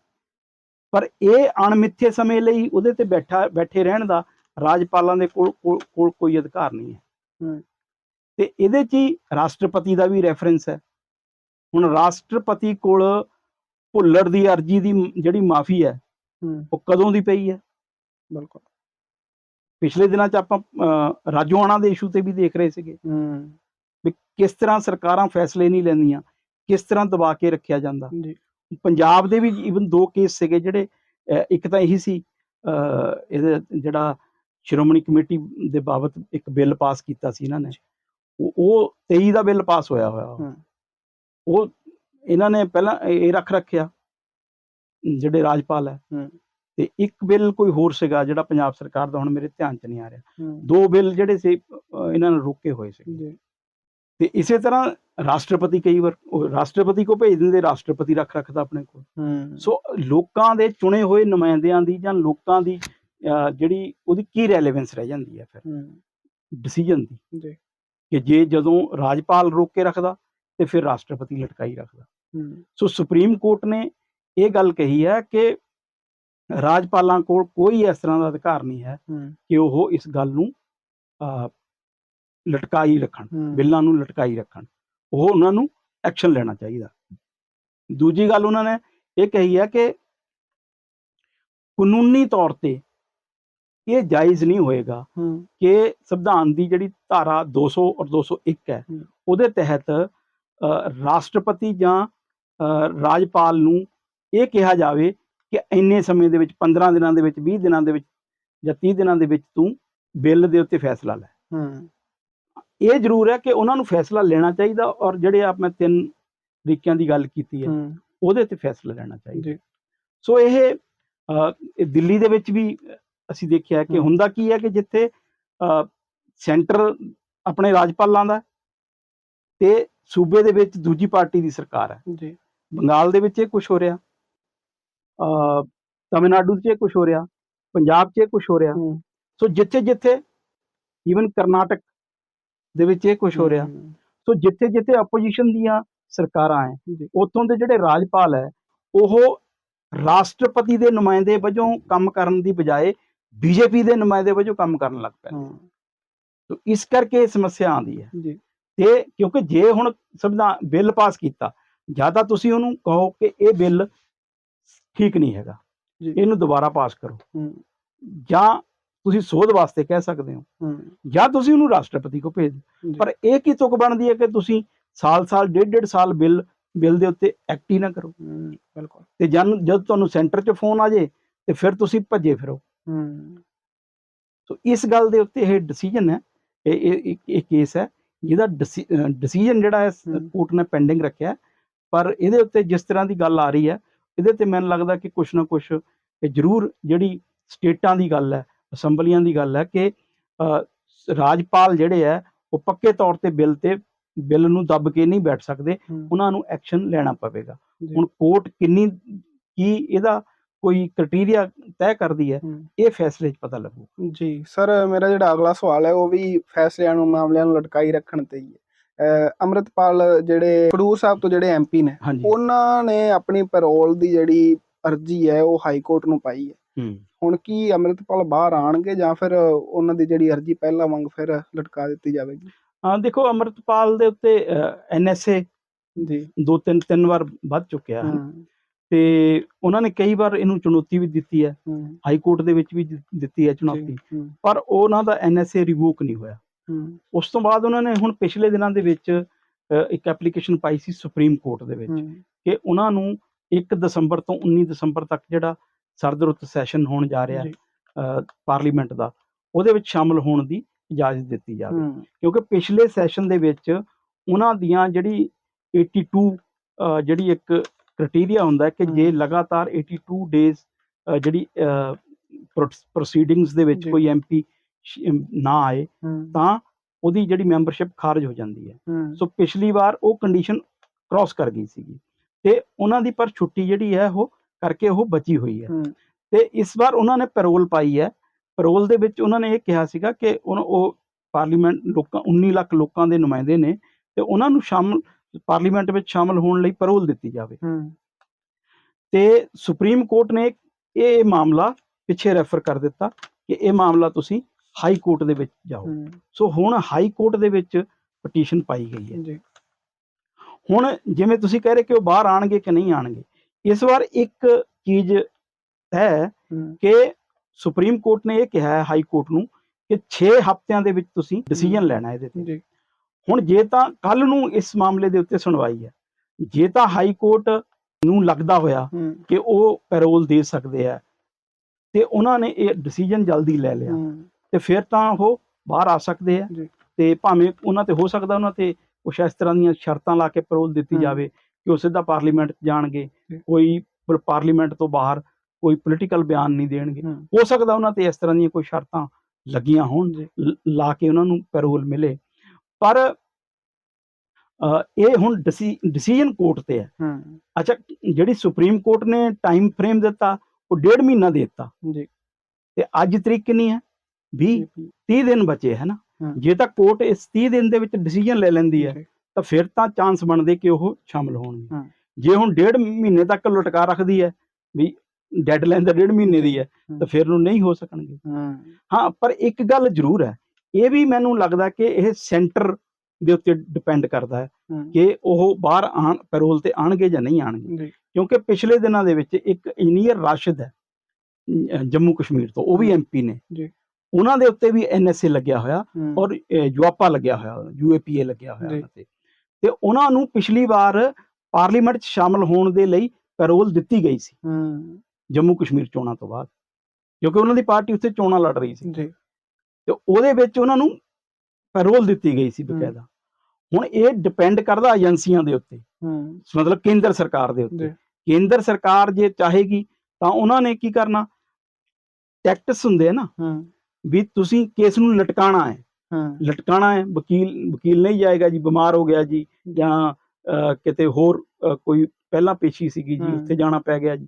ਪਰ ਇਹ ਅਣਮਿੱਥੇ ਸਮੇਂ ਲਈ ਉਹਦੇ ਤੇ ਬੈਠਾ ਬੈਠੇ ਰਹਿਣ ਦਾ ਰਾਜਪਾਲਾਂ ਦੇ ਕੋਲ ਕੋਲ ਕੋਈ ਅਧਿਕਾਰ ਨਹੀਂ ਹੈ। ਤੇ ਇਹਦੇ 'ਚ ਹੀ ਰਾਸ਼ਟਰਪਤੀ ਦਾ ਵੀ ਰੈਫਰੈਂਸ ਹੈ। ਹੁਣ ਰਾਸ਼ਟਰਪਤੀ ਕੋਲ ਭੁੱਲਰ ਦੀ ਅਰਜੀ ਦੀ ਜਿਹੜੀ ਮਾਫੀ ਹੈ ਉਹ ਕਦੋਂ ਦੀ ਪਈ ਹੈ? ਬਿਲਕੁਲ। ਪਿਛਲੇ ਦਿਨਾਂ 'ਚ ਆਪਾਂ ਰਾਜੋਆਣਾ ਦੇ ਇਸ਼ੂ ਤੇ ਵੀ ਦੇਖ ਰਹੇ ਸੀਗੇ। ਹੂੰ। ਵੀ ਕਿਸ ਤਰ੍ਹਾਂ ਸਰਕਾਰਾਂ ਫੈਸਲੇ ਨਹੀਂ ਲੈਂਦੀਆਂ ਕਿਸ ਤਰ੍ਹਾਂ ਦਬਾ ਕੇ ਰੱਖਿਆ ਜਾਂਦਾ। ਜੀ। ਪੰਜਾਬ ਦੇ ਵੀ ਈਵਨ ਦੋ ਕੇਸ ਸੀਗੇ ਜਿਹੜੇ ਇੱਕ ਤਾਂ ਇਹੀ ਸੀ ਇਹਦੇ ਜਿਹੜਾ ਸ਼੍ਰੋਮਣੀ ਕਮੇਟੀ ਦੇ ਬਾਬਤ ਇੱਕ ਬਿੱਲ ਪਾਸ ਕੀਤਾ ਸੀ ਇਹਨਾਂ ਨੇ। ਉਹ ਉਹ 23 ਦਾ ਬਿੱਲ ਪਾਸ ਹੋਇਆ ਹੋਇਆ ਉਹ। ਇਹਨਾਂ ਨੇ ਪਹਿਲਾਂ ਇਹ ਰੱਖ ਰੱਖਿਆ ਜਿਹੜੇ ਰਾਜਪਾਲ ਹੈ। ਤੇ ਇੱਕ ਬਿੱਲ ਕੋਈ ਹੋਰ ਸੀਗਾ ਜਿਹੜਾ ਪੰਜਾਬ ਸਰਕਾਰ ਦਾ ਹੁਣ ਮੇਰੇ ਧਿਆਨ 'ਚ ਨਹੀਂ ਆ ਰਿਹਾ। ਦੋ ਬਿੱਲ ਜਿਹੜੇ ਸੀ ਇਹਨਾਂ ਨੇ ਰੋਕੇ ਹੋਏ ਸੀ ਤੇ ਇਸੇ ਤਰ੍ਹਾਂ ਰਾਸ਼ਟਰਪਤੀ ਕਈ ਵਾਰ ਉਹ ਰਾਸ਼ਟਰਪਤੀ ਕੋ ਭੇਜ ਦਿੰਦੇ ਰਾਸ਼ਟਰਪਤੀ ਰੱਖ ਰੱਖਦਾ ਆਪਣੇ ਕੋਲ। ਸੋ ਲੋਕਾਂ ਦੇ ਚੁਣੇ ਹੋਏ ਨੁਮਾਇੰਦਿਆਂ ਦੀ ਜਾਂ ਲੋਕਾਂ ਦੀ ਜਿਹੜੀ ਉਹਦੀ ਕੀ ਰੈਲੇਵੈਂਸ ਰਹਿ ਜਾਂਦੀ ਹੈ ਫਿਰ? ਡਿਸੀਜਨ ਦੀ। ਜੀ। ਕਿ ਜੇ ਜਦੋਂ ਰਾਜਪਾਲ ਰੋਕ ਕੇ ਰੱਖਦਾ ਤੇ ਫਿਰ ਰਾਸ਼ਟਰਪਤੀ ਲਟਕਾਈ ਰੱਖਦਾ। ਸੋ ਸੁਪਰੀਮ ਕੋਰਟ ਨੇ ਇਹ ਗੱਲ ਕਹੀ ਹੈ ਕਿ ਰਾਜਪਾਲਾਂ ਕੋਲ ਕੋਈ ਇਸ ਤਰ੍ਹਾਂ ਦਾ ਅਧਿਕਾਰ ਨਹੀਂ ਹੈ ਕਿ ਉਹ ਇਸ ਗੱਲ ਨੂੰ ਲਟਕਾਈ ਰੱਖਣ ਬਿੱਲਾਂ ਨੂੰ ਲਟਕਾਈ ਰੱਖਣ ਉਹ ਉਹਨਾਂ ਨੂੰ ਐਕਸ਼ਨ ਲੈਣਾ ਚਾਹੀਦਾ। ਦੂਜੀ ਗੱਲ ਉਹਨਾਂ ਨੇ ਇਹ ਕਹੀ ਹੈ ਕਿ ਕਾਨੂੰਨੀ ਤੌਰ ਤੇ ਇਹ ਜਾਇਜ਼ ਨਹੀਂ ਹੋਏਗਾ ਕਿ ਸੰਵਿਧਾਨ ਦੀ ਜਿਹੜੀ ਧਾਰਾ 200 ਔਰ 201 ਹੈ। ਉਹਦੇ ਤਹਿਤ ਰਾਸ਼ਟਰਪਤੀ ਜਾਂ ਰਾਜਪਾਲ ਨੂੰ ਇਹ ਕਿਹਾ ਜਾਵੇ ਕਿ ਇੰਨੇ ਸਮੇਂ ਦੇ ਵਿੱਚ 15 ਦਿਨਾਂ ਦੇ ਵਿੱਚ 20 ਦਿਨਾਂ ਦੇ ਵਿੱਚ ਜਾਂ 30 ਦਿਨਾਂ ਦੇ ਵਿੱਚ ਤੂੰ ਬਿੱਲ ਦੇ ਉੱਤੇ ਫੈਸਲਾ ਲੈ। ਹੂੰ। ਇਹ ਜ਼ਰੂਰ ਹੈ ਕਿ ਉਹਨਾਂ ਨੂੰ ਫੈਸਲਾ ਲੈਣਾ ਚਾਹੀਦਾ ਔਰ ਜਿਹੜੇ ਆਪ ਮੈਂ ਤਿੰਨ ਤਰੀਕਿਆਂ ਦੀ ਗੱਲ ਕੀਤੀ ਹੈ ਉਹਦੇ ਤੇ ਫੈਸਲਾ ਲੈਣਾ ਚਾਹੀਦਾ। ਜੀ। ਸੋ ਇਹ ਦਿੱਲੀ ਦੇ ਵਿੱਚ ਵੀ ਅਸੀਂ ਦੇਖਿਆ ਕਿ। ਹੁੰਦਾ ਕੀ ਹੈ ਕਿ ਜਿੱਥੇ ਸੈਂਟਰ ਆਪਣੇ ਰਾਜਪਾਲਾਂ ਦਾ ਤੇ ਸੂਬੇ ਦੇ ਵਿੱਚ ਦੂਜੀ ਪਾਰਟੀ ਦੀ ਸਰਕਾਰ ਹੈ। ਜੀ। ਬੰਗਾਲ ਦੇ ਵਿੱਚ ਇਹ ਕੁਝ ਹੋ ਰਿਹਾ। ਅ ਤਮਿਲਨਾਡੂ 'ਚ ਇਹ ਕੁਝ ਹੋ ਰਿਹਾ। ਪੰਜਾਬ 'ਚ ਇਹ ਕੁਝ ਹੋ ਰਿਹਾ। ਸੋ ਜਿੱਥੇ ਜਿੱਥੇ ਈਵਨ ਕਰਨਾਟਕ ਦੇ ਵਿੱਚ ਇਹ ਕੁਝ ਹੋ ਰਿਹਾ। ਸੋ ਜਿੱਥੇ ਜਿੱਥੇ ਆਪੋਜੀਸ਼ਨ ਦੀਆਂ ਸਰਕਾਰਾਂ ਹੈ ਉੱਥੋਂ ਦੇ ਜਿਹੜੇ ਰਾਜਪਾਲ ਹੈ ਉਹ ਰਾਸ਼ਟਰਪਤੀ ਦੇ ਨੁਮਾਇੰਦੇ ਵਜੋਂ ਕੰਮ ਕਰਨ ਦੀ ਬਜਾਏ ਬੀਜੇਪੀ ਦੇ ਨੁਮਾਇੰਦੇ ਵਜੋਂ ਕੰਮ ਕਰਨ ਲੱਗ ਪਏ। ਸੋ ਇਸ ਕਰਕੇ ਇਹ ਸਮੱਸਿਆ ਆਉਂਦੀ ਹੈ ਜੀ। ਤੇ ਕਿਉਂਕਿ ਜੇ ਹੁਣ ਸੰਵਿਧਾਨ ਬਿੱਲ ਪਾਸ ਕੀਤਾ ਜਾਂ ਤਾਂ ਤੁਸੀਂ ਉਹਨੂੰ ਕਹੋ ਕਿ ਇਹ ਬਿੱਲ ਠੀਕ ਨਹੀਂ ਹੈਗਾ। ਇਹਨੂੰ ਦੁਬਾਰਾ ਪਾਸ ਕਰੋ। ਜਾਂ ਤੁਸੀਂ ਸੋਧ ਵਾਸਤੇ ਕਹਿ ਸਕਦੇ ਹੋ। ਜਾਂ ਤੁਸੀਂ ਉਹਨੂੰ ਰਾਸ਼ਟਰਪਤੀ ਕੋ ਭੇਜ। ਪਰ ਇਹ ਕੀ ਤੁਕ ਬਣਦੀ ਹੈ ਕਿ ਤੁਸੀਂ ਸਾਲ-ਸਾਲ ਡੇਢ-ਡੇਢ ਸਾਲ ਬਿੱਲ ਬਿੱਲ ਦੇ ਉੱਤੇ ਐਕਟ ਹੀ ਨਾ ਕਰੋ। ਬਿਲਕੁਲ। ਤੇ ਜਨ ਜਦ ਤੁਹਾਨੂੰ ਸੈਂਟਰ 'ਚ ਫੋਨ ਆ ਜੇ ਤੇ ਫਿਰ ਤੁਸੀਂ ਭੱਜੇ ਫਿਰੋ। ਸੋ ਇਸ ਗੱਲ ਦੇ ਉੱਤੇ ਇਹ ਡਿਸੀਜਨ ਹੈ। ਇਹ ਇਹ ਕੇਸ ਹੈ। ਜਿਹਦਾ ਡਿਸੀਜਨ ਜਿਹੜਾ ਹੈ। ਕੋਰਟ ਨੇ ਪੈਂਡਿੰਗ ਰੱਖਿਆ। ਪਰ ਇਹਦੇ ਉੱਤੇ ਜਿਸ ਤਰ੍ਹਾਂ ਦੀ ਗੱਲ ਆ ਰਹੀ ਹੈ ਇਹਦੇ ਤੇ ਮੈਨੂੰ ਲੱਗਦਾ ਕਿ ਕੁਛ ਨਾ ਕੁਛ ਇਹ ਜ਼ਰੂਰ ਜਿਹੜੀ ਸਟੇਟਾਂ ਦੀ ਗੱਲ ਹੈ ਅਸੈਂਬਲੀਆਂ ਦੀ ਗੱਲ ਹੈ ਕਿ ਰਾਜਪਾਲ ਜਿਹੜੇ ਹੈ ਉਹ ਪੱਕੇ ਤੌਰ ਤੇ ਬਿੱਲ ਤੇ ਬਿੱਲ ਨੂੰ ਦੱਬ ਕੇ ਨਹੀਂ ਬੈਠ ਸਕਦੇ। ਉਹਨਾਂ ਨੂੰ ਐਕਸ਼ਨ ਲੈਣਾ ਪਵੇਗਾ। ਹੁਣ ਕੋਰਟ ਕਿੰਨੀ ਕੀ ਇਹਦਾ ਕੋਈ ਕ੍ਰਾਈਟੇਰੀਆ ਤੈਅ ਕਰਦੀ ਹੈ। ਇਹ ਫੈਸਲੇ 'ਚ ਪਤਾ ਲੱਗੂ। ਜੀ ਸਰ ਮੇਰਾ ਜਿਹੜਾ ਅਗਲਾ ਸਵਾਲ ਹੈ ਉਹ ਵੀ ਫੈਸਲਿਆਂ ਨੂੰ ਮਾਮਲਿਆਂ ਨੂੰ ਲਟਕਾਈ ਰੱਖਣ ਤੇ ਹੀ ਹੈ। ਅੰਮ੍ਰਿਤਪਾਲ ਜਿਹੜੇ ਖਡੂਰ ਸਾਹਿਬ ਤੋਂ ਜਿਹੜੇ ਐਮਪੀ ਨੇ ਉਹਨਾਂ ਨੇ ਆਪਣੀ ਪੈਰੋਲ ਦੀ ਜਿਹੜੀ ਅਰਜੀ ਹੈ ਉਹ ਹਾਈ ਕੋਰਟ ਨੂੰ ਪਾਈ ਹੂੰ। ਹੁਣ ਕੀ ਅੰਮ੍ਰਿਤਪਾਲ ਬਾਹਰ ਆਣਗੇ ਜਾਂ ਫਿਰ ਉਹਨਾਂ ਦੀ ਜਿਹੜੀ ਅਰਜੀ ਪਹਿਲਾਂ ਵਾਂਗ ਫਿਰ ਲਟਕਾ ਦਿੱਤੀ ਜਾਵੇਗੀ? ਹਾਂ ਦੇਖੋ ਅਮਰਤਪਾਲ ਦੇ ਉੱਤੇ ਐਨਐਸਏ ਜੀ। ਦੋ ਤਿੰਨ ਤਿੰਨ ਵਾਰ ਵੱਧ ਚੁੱਕਿਆ ਹੈ। ਤੇ ਉਹਨਾਂ ਨੇ ਕਈ ਵਾਰ ਇਹਨੂੰ ਚੁਣੌਤੀ ਵੀ ਦਿੱਤੀ ਹੈ। ਹਾਈ ਕੋਰਟ ਦੇ ਵਿੱਚ ਵੀ ਦਿੱਤੀ ਹੈ ਚੁਣੌਤੀ। ਪਰ ਉਹਨਾਂ ਦਾ ਐਨਐਸਏ ਰਿਵੋਕ ਨਹੀਂ ਹੋਇਆ। ਉਸ ਤੋਂ ਬਾਅਦ ਉਹਨਾਂ ਨੇ ਹੁਣ ਪਿਛਲੇ ਦਿਨਾਂ ਦੇ ਵਿੱਚ ਇੱਕ ਐਪਲੀਕੇਸ਼ਨ ਪਾਈ ਸੀ ਸੁਪਰੀਮ ਕੋਰਟ ਦੇ ਵਿੱਚ ਕਿ ਉਹਨਾਂ ਨੂੰ 1 ਦਸੰਬਰ ਤੋਂ 19 ਦਸੰਬਰ ਤੱਕ ਜਿਹੜਾ ਸਰਦ ਰੁੱਤ ਸੈਸ਼ਨ ਹੋਣ ਜਾ ਰਿਹਾ ਪਾਰਲੀਮੈਂਟ ਦਾ ਉਹਦੇ ਵਿੱਚ ਸ਼ਾਮਲ ਹੋਣ ਦੀ ਇਜਾਜ਼ਤ ਦਿੱਤੀ ਜਾਵੇ ਕਿਉਂਕਿ ਪਿਛਲੇ ਸੈਸ਼ਨ ਦੇ ਵਿੱਚ ਉਹਨਾਂ ਦੀਆਂ ਜਿਹੜੀ 82 ਅ, ਜਿਹੜੀ ਇੱਕ ਕ੍ਰਾਈਟੇਰੀਆ ਹੁੰਦਾ ਕਿ ਜੇ। ਲਗਾਤਾਰ 82 ਡੇਜ਼ ਜਿਹੜੀ ਪ੍ਰੋਸੀਡਿੰਗਸ ਦੇ ਵਿੱਚ। ਕੋਈ ਐਮਪੀ ਨਾ ਆਏ ਤਾਂ ਉਹਦੀ ਜਿਹੜੀ ਮੈਂਬਰਸ਼ਿਪ ਖਾਰਜ ਹੋ ਜਾਂਦੀ ਹੈ। ਹੂੰ। ਸੋ ਪਿਛਲੀ ਵਾਰ ਉਹ ਕੰਡੀਸ਼ਨ ਕ੍ਰਾਸ ਕਰ ਗਈ ਸੀਗੀ। ਤੇ ਉਹਨਾਂ ਦੀ ਪਰ ਛੁੱਟੀ ਜਿਹੜੀ ਹੈ ਉਹ ਕਰਕੇ ਉਹ ਬਚੀ ਹੋਈ ਹੈ। ਤੇ ਇਸ ਵਾਰ ਉਹਨਾਂ ਨੇ ਪੈਰੋਲ ਪਾਈ ਹੈ। ਪੈਰੋਲ ਦੇ ਵਿੱਚ ਉਹਨਾਂ ਨੇ ਇਹ ਕਿਹਾ ਸੀਗਾ ਕਿ ਉਹ ਪਾਰਲੀਮੈਂਟ ਲੋਕਾਂ 19 ਲੱਖ ਲੋਕਾਂ ਦੇ ਨੁਮਾਇੰਦੇ ਨੇ ਤੇ ਉਹਨਾਂ ਨੂੰ ਸ਼ਾਮਲ ਪਾਰਲੀਮੈਂਟ ਵਿੱਚ ਸ਼ਾਮਲ ਹੋਣ ਲਈ ਪੈਰੋਲ ਦਿੱਤੀ ਜਾਵੇ। ਤੇ ਸੁਪਰੀਮ ਕੋਰਟ ਨੇ ਇਹ ਮਾਮਲਾ ਪਿੱਛੇ ਰੈਫਰ ਕਰ ਦਿੱਤਾ ਕਿ ਇਹ ਮਾਮਲਾ ਤੁਸੀਂ ਹਾਈ ਕੋਰਟ ਦੇ ਵਿੱਚ ਜਾਓ। ਸੋ ਹੁਣ ਹਾਈ ਕੋਰਟ ਦੇ ਵਿੱਚ ਪਟੀਸ਼ਨ ਪਾਈ ਗਈ ਹੈ। ਜੀ। ਹੁਣ ਜਿਵੇਂ ਤੁਸੀਂ ਕਹਿ ਰਹੇ ਕਿ ਉਹ ਬਾਹਰ ਆਣਗੇ ਕਿ ਨਹੀਂ ਆਣਗੇ ਇਸ ਵਾਰ ਇੱਕ ਚੀਜ਼ ਹੈ ਕਿ ਸੁਪਰੀਮ ਕੋਰਟ ਨੇ ਇਹ ਕਿਹਾ ਹੈ ਹਾਈ ਕੋਰਟ ਨੂੰ ਕਿ 6 ਹਫ਼ਤਿਆਂ ਦੇ ਵਿੱਚ ਤੁਸੀਂ ਡਿਸੀਜਨ ਲੈਣਾ ਇਹਦੇ ਤੇ। ਹੁਣ ਜੇ ਤਾਂ ਕੱਲ ਨੂੰ ਇਸ ਮਾਮਲੇ ਦੇ ਉੱਤੇ ਸੁਣਵਾਈ ਹੈ ਜੇ ਤਾਂ ਹਾਈ ਕੋਰਟ ਨੂੰ ਲੱਗਦਾ ਹੋਇਆ ਕਿ ਉਹ ਪੈਰੋਲ ਦੇ ਸਕਦੇ ਆ ਤੇ ਉਹਨਾਂ ਨੇ ਇਹ ਡਿਸੀਜਨ ਜਲਦੀ ਲੈ ਲਿਆ। ਤੇ ਫਿਰ ਤਾਂ ਉਹ ਬਾਹਰ ਆ ਸਕਦੇ ਆ। ਤੇ ਭਾਵੇਂ ਉਹਨਾਂ ਤੇ ਹੋ ਸਕਦਾ ਉਹਨਾਂ ਤੇ ਕੁਛ ਇਸ ਤਰ੍ਹਾਂ ਦੀਆਂ ਸ਼ਰਤਾਂ ਲਾ ਕੇ ਪੈਰੋਲ ਦਿੱਤੀ। ਜਾਵੇ ਕਿ ਉਹ ਸਿੱਧਾ ਪਾਰਲੀਮੈਂਟ ਜਾਣਗੇ। ਕੋਈ ਪਾਰਲੀਮੈਂਟ ਤੋਂ ਬਾਹਰ ਕੋਈ ਪੋਲੀਟੀਕਲ ਬਿਆਨ ਨਹੀਂ ਦੇਣਗੇ। ਹੂੰ। ਸਕਦਾ ਉਹਨਾਂ ਤੇ ਇਸ ਤਰ੍ਹਾਂ ਦੀਆਂ ਕੋਈ ਸ਼ਰਤਾਂ ਲੱਗੀਆਂ ਹੋਣ ਲ- ਕੇ ਉਹਨਾਂ ਨੂੰ ਪੈਰੋਲ ਮਿਲੇ। ਪਰ ਇਹ ਹੁਣ ਡਿਸੀਜਨ ਕੋਰਟ ਤੇ ਹੈ। ਹੂੰ। ਅੱਛਾ ਜਿਹੜੀ ਸੁਪਰੀਮ ਕੋਰਟ ਨੇ ਟਾਈਮ ਫਰੇਮ ਦਿੱਤਾ ਉਹ ਡੇਢ ਮਹੀਨਾ ਦੇ ਦਿੱਤਾ। ਜੀ। ਤੇ ਅੱਜ ਤਰੀਕ ਕਿੰਨੀ ਹੈ? 20 30 ਦਿਨ ਬਚੇ ਹੈ ਨਾ। ਜੇ ਤਾਂ ਕੋਰਟ ਇਸ 30 ਦਿਨ ਦੇ ਵਿੱਚ ਡਿਸੀਜਨ ਲੈ ਲੈਂਦੀ ਹੈ ਤਾਂ ਫਿਰ ਤਾਂ ਚਾਂਸ ਬਣਦੇ ਕਿ ਉਹ ਸ਼ਾਮਲ ਹੋਣਗੇ। ਜੇ ਹੁਣ ਡੇਢ ਮਹੀਨੇ ਤੱਕ ਲਟਕਾ ਰੱਖਦੀ ਹੈ ਵੀ ਡੈਡਲਾਈਨ ਤਾਂ ਡੇਢ ਮਹੀਨੇ ਦੀ ਹੈ। ਤਾਂ ਫਿਰ ਨੂੰ ਨਹੀਂ ਹੋ ਸਕਣਗੇ। ਹੂੰ। ਪਰ ਇੱਕ ਗੱਲ ਜ਼ਰੂਰ ਹੈ ਇਹ ਵੀ ਮੈਨੂੰ ਲੱਗਦਾ ਕਿ ਇਹ ਸੈਂਟਰ ਦੇ ਉੱਤੇ ਡਿਪੈਂਡ ਕਰਦਾ ਹੈ ਕਿ ਉਹ ਬਾਹਰ ਆਣ ਪੈਰੋਲ ਤੇ ਆਣਗੇ ਜਾਂ ਨਹੀਂ ਆਣਗੇ। ਕਿਉਂਕਿ ਪਿਛਲੇ ਦਿਨਾਂ ਦੇ ਵਿੱਚ ਇੱਕ ਇੰਜੀਨੀਅਰ ਰਾਸ਼ਿਦ ਹੈ ਜੰਮੂ ਕਸ਼ਮੀਰ ਤੋਂ ਉਹ ਵੀ ਐਮਪੀ ਨੇ। ਜੀ। ਉਹਨਾਂ ਦੇ ਉੱਤੇ ਵੀ ਐਨਐਸਏ ਲੱਗਿਆ ਹੋਇਆ ਔਰ ਯੂਆਪਾ ਲੱਗਿਆ ਹੋਇਆ ਯੂਏਪੀਏ ਲੱਗਿਆ ਹੋਇਆ। ਉਹਨਾਂ ਤੇ। ਤੇ ਉਹਨਾਂ ਨੂੰ ਪਿਛਲੀ ਵਾਰ ਪਾਰਲੀਮੈਂਟ 'ਚ ਸ਼ਾਮਲ ਹੋਣ ਦੇ ਲਈ ਪੈਰੋਲ ਦਿੱਤੀ ਗਈ ਸੀ। ਹੂੰ। ਜੰਮੂ ਕਸ਼ਮੀਰ ਚੋਣਾਂ ਤੋਂ ਬਾਅਦ। ਕਿਉਂਕਿ ਉਹਨਾਂ ਦੀ ਪਾਰਟੀ ਉੱਥੇ ਚੋਣਾਂ ਲੜ ਰਹੀ ਸੀ। ਜੀ। ਤੇ ਉਹਦੇ ਵਿੱਚ ਉਹਨਾਂ ਨੂੰ ਪੈਰੋਲ ਦਿੱਤੀ ਗਈ ਸੀ। ਬਕਾਇਦਾ। ਹੁਣ ਇਹ ਡਿਪੈਂਡ ਕਰਦਾ ਏਜੰਸੀਆਂ ਦੇ ਉੱਤੇ। ਹੂੰ। ਮਤਲਬ ਕੇਂਦਰ ਸਰਕਾਰ ਦੇ ਉੱਤੇ। ਕੇਂਦਰ ਸਰਕਾਰ ਜੇ ਚਾਹੇਗੀ ਤਾਂ ਉਹਨਾਂ ਨੇ ਕੀ ਕਰਨਾ? ਟੈਕਟਸ ਹੁੰਦੇ ਆ ਨਾ। ਹੂੰ। ਵੀ ਤੁਸੀਂ ਕੇਸ ਨੂੰ ਲਟਕਾਣਾ ਹੂੰ? ਲਟਕਾਣਾ ਹੈ ਵਕੀਲ ਵਕੀਲ ਨਹੀਂ ਜਾਏਗਾ ਜੀ ਬਿਮਾਰ ਹੋ ਗਿਆ ਜੀ ਜਾਂ ਕਿਤੇ ਹੋਰ ਕੋਈ ਪਹਿਲਾਂ ਪੇਸ਼ੀ ਸੀਗੀ ਜੀ। ਉੱਥੇ ਜਾਣਾ ਪੈ ਗਿਆ ਜੀ।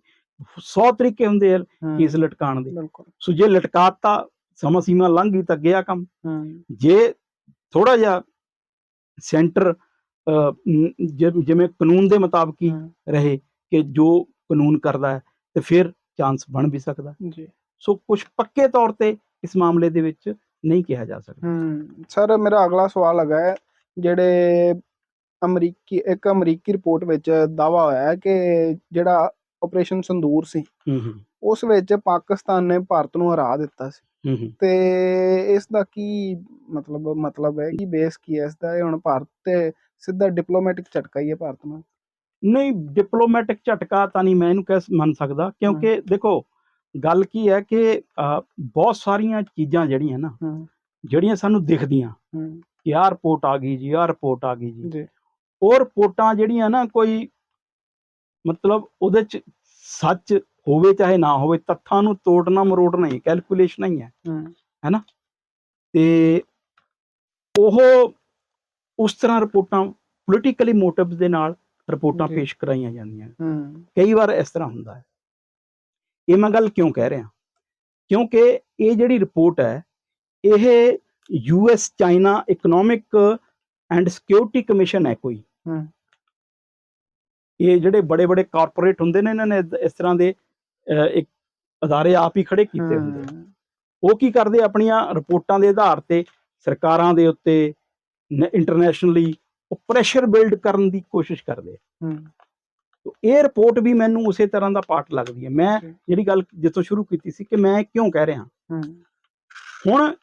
100 ਤਰੀਕੇ ਹੁੰਦੇ ਆ ਕੇਸ ਲਟਕਾਉਣ ਦੇ। ਸੋ ਜੇ ਲਟਕਾਤਾ ਸਮਾਂ ਸੀਮਾ ਲੰਘ ਗਈ ਤਾਂ ਗਿਆ ਕੰਮ। ਜੇ ਥੋੜਾ ਜਿਹਾ ਸੈਂਟਰ ਜਿਵੇਂ ਕਾਨੂੰਨ ਦੇ ਮੁਤਾਬਕ ਹੀ ਹੂੰ, ਰਹੇ ਕਿ ਜੋ ਕਾਨੂੰਨ ਕਰਦਾ ਹੈ ਤੇ ਫਿਰ ਚਾਂਸ ਬਣ ਵੀ ਸਕਦਾ। ਜੀ। ਸੋ ਕੁਝ ਪੱਕੇ ਤੌਰ ਤੇ ਇਸ ਮਾਮਲੇ ਦੇ ਵਿੱਚ ਨਹੀਂ ਕਿਹਾ ਜਾ ਸਕਦਾ। ਸਰ ਮੇਰਾ ਅਗਲਾ ਸਵਾਲ ਹੈਗਾ ਹੈ ਜਿਹੜੇ ਅਮਰੀਕੀ ਇੱਕ ਅਮਰੀਕੀ ਰਿਪੋਰਟ ਵਿੱਚ ਦਾਵਾ ਹੋਇਆ ਹੈ ਕਿ ਜਿਹੜਾ ਆਪਰੇਸ਼ਨ ਸੰਦੂਰ ਸੀ ਹੂੰ ਹੂੰ। ਉਸ ਵਿੱਚ ਪਾਕਿਸਤਾਨ ਨੇ ਭਾਰਤ ਨੂੰ ਹਰਾ ਦਿੱਤਾ ਸੀ। ਹੂੰ ਹੂੰ। ਤੇ ਇਸ ਦਾ ਕੀ ਮਤਲਬ ਮਤਲਬ ਹੈ ਕੀ ਬੇਸ ਕੀ ਹੈ ਇਸ ਦਾ ਇਹ ਹੁਣ ਭਾਰਤ ਤੇ ਸਿੱਧਾ ਡਿਪਲੋਮੈਟਿਕ ਝਟਕਾ ਹੀ ਹੈ ਭਾਰਤ ਨੂੰ ਨਹੀਂ ਡਿਪਲੋਮੈਟਿਕ ਝਟਕਾ ਤਾਂ ਨਹੀਂ ਮੈਂ ਇਹਨੂੰ ਕਹਿ ਮੰਨ ਸਕਦਾ ਕਿਉਂਕਿ ਦੇਖੋ ਗੱਲ ਕੀ ਹੈ ਕਿ ਬਹੁਤ ਸਾਰੀਆਂ ਚੀਜ਼ਾਂ ਜਿਹੜੀਆਂ ਨਾ ਜਿਹੜੀਆਂ ਸਾਨੂੰ ਦਿਖਦੀਆਂ। ਕਿ ਆਹ ਰਿਪੋਰਟ ਆ ਗਈ ਜੀ ਆਹ ਰਿਪੋਰਟ ਆ ਗਈ ਜੀ। ਉਹ ਰਿਪੋਰਟਾਂ ਜਿਹੜੀਆਂ ਨਾ ਕੋਈ ਮਤਲਬ ਉਹਦੇ ਚ ਸੱਚ ਹੋਵੇ ਚਾਹੇ ਨਾ ਹੋਵੇ ਤੱਥਾਂ ਨੂੰ ਤੋੜਨਾ ਮਰੋੜਨਾ ਹੀ ਕੈਲਕੂਲੇਸ਼ਨ ਹੀ। ਹੈ। ਹੂੰ ਤੇ ਉਹ ਉਸ ਤਰ੍ਹਾਂ ਰਿਪੋਰਟਾਂ ਪੋਲੀਟੀਕਲੀ ਮੋਟਿਵਸ ਦੇ ਨਾਲ ਰਿਪੋਰਟਾਂ। ਪੇਸ਼ ਕਰਾਈਆਂ ਜਾਂਦੀਆਂ। ਕਈ ਵਾਰ ਇਸ ਤਰ੍ਹਾਂ ਹੁੰਦਾ ਹੈ। ਇਹ ਮੈਂ ਗੱਲ ਕਿਉਂ ਕਹਿ ਰਿਹਾ? ਕਿਉਂਕਿ ਇਹ ਜਿਹੜੀ ਰਿਪੋਰਟ ਹੈ ਇਹ US China economic and security commission ਹੈ ਕੋਈ। ਇਹ ਜਿਹੜੇ ਬੜੇ ਬੜੇ ਕਾਰਪੋਰੇਟ ਹੁੰਦੇ ਨੇ ਇਹਨਾਂ ਨੇ ਇਸ ਤਰ੍ਹਾਂ ਦੇ ਇੱਕ ਅਦਾਰੇ ਆਪ ਹੀ ਖੜੇ ਕੀਤੇ ਹੁੰਦੇ ਉਹ ਕੀ ਕਰਦੇ ਆਪਣੀਆਂ ਰਿਪੋਰਟਾਂ ਦੇ ਆਧਾਰ ਤੇ ਸਰਕਾਰਾਂ ਦੇ ਉੱਤੇ ਇੰਟਰਨੈਸ਼ਨਲੀ ਉਹ ਪ੍ਰੈਸ਼ਰ ਬਿਲਡ ਕਰਨ ਦੀ ਕੋਸ਼ਿਸ਼ ਕਰਦੇ ਇਹ ਰਿਪੋਰਟ ਵੀ ਮੈਨੂੰ ਉਸੇ ਤਰ੍ਹਾਂ ਦਾ ਪਾਰਟ ਲੱਗਦੀ ਹੈ। ਮੈਂ। ਜਿਹੜੀ ਗੱਲ ਜਿੱਥੋਂ ਸ਼ੁਰੂ ਕੀਤੀ ਸੀ ਕਿ ਮੈਂ ਕਿਉਂ ਕਹਿ ਰਿਹਾ ਹੁਣ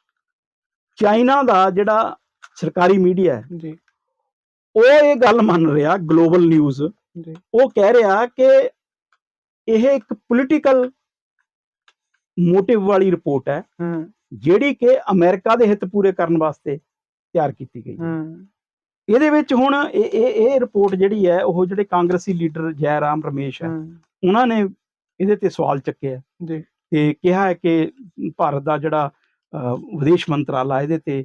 ਚਾਈਨਾ ਦਾ ਜਿਹੜਾ ਸਰਕਾਰੀ ਮੀਡੀਆ ਹੈ ਜੀ। ਉਹ ਇਹ ਗੱਲ ਮੰਨ ਰਿਹਾ ਗਲੋਬਲ ਨਿਊਜ਼। ਜੀ। ਉਹ ਕਹਿ ਰਿਹਾ ਕਿ ਇਹ ਇੱਕ ਪੋਲੀਟੀਕਲ ਮੋਟਿਵ ਵਾਲੀ ਰਿਪੋਰਟ ਹੈ ਹੂੰ। ਜਿਹੜੀ ਕਿ ਅਮਰੀਕਾ ਦੇ ਹਿੱਤ ਪੂਰੇ ਕਰਨ ਵਾਸਤੇ ਤਿਆਰ ਕੀਤੀ ਗਈ ਹੈ। ਹੂੰ। ਇਹਦੇ ਵਿੱਚ ਹੁਣ ਇਹ ਇਹ ਇਹ ਰਿਪੋਰਟ ਜਿਹੜੀ ਹੈ ਉਹ ਜਿਹੜੇ ਕਾਂਗਰਸੀ ਲੀਡਰ ਜੈ ਰਾਮ ਰਮੇਸ਼ ਹੈ ਉਹਨਾਂ ਨੇ ਇਹਦੇ ਤੇ ਸਵਾਲ ਚੱਕਿਆ ਜੀ। ਤੇ ਕਿਹਾ ਹੈ ਕਿ ਭਾਰਤ ਦਾ ਜਿਹੜਾ ਵਿਦੇਸ਼ ਮੰਤਰਾਲਾ ਇਹਦੇ ਤੇ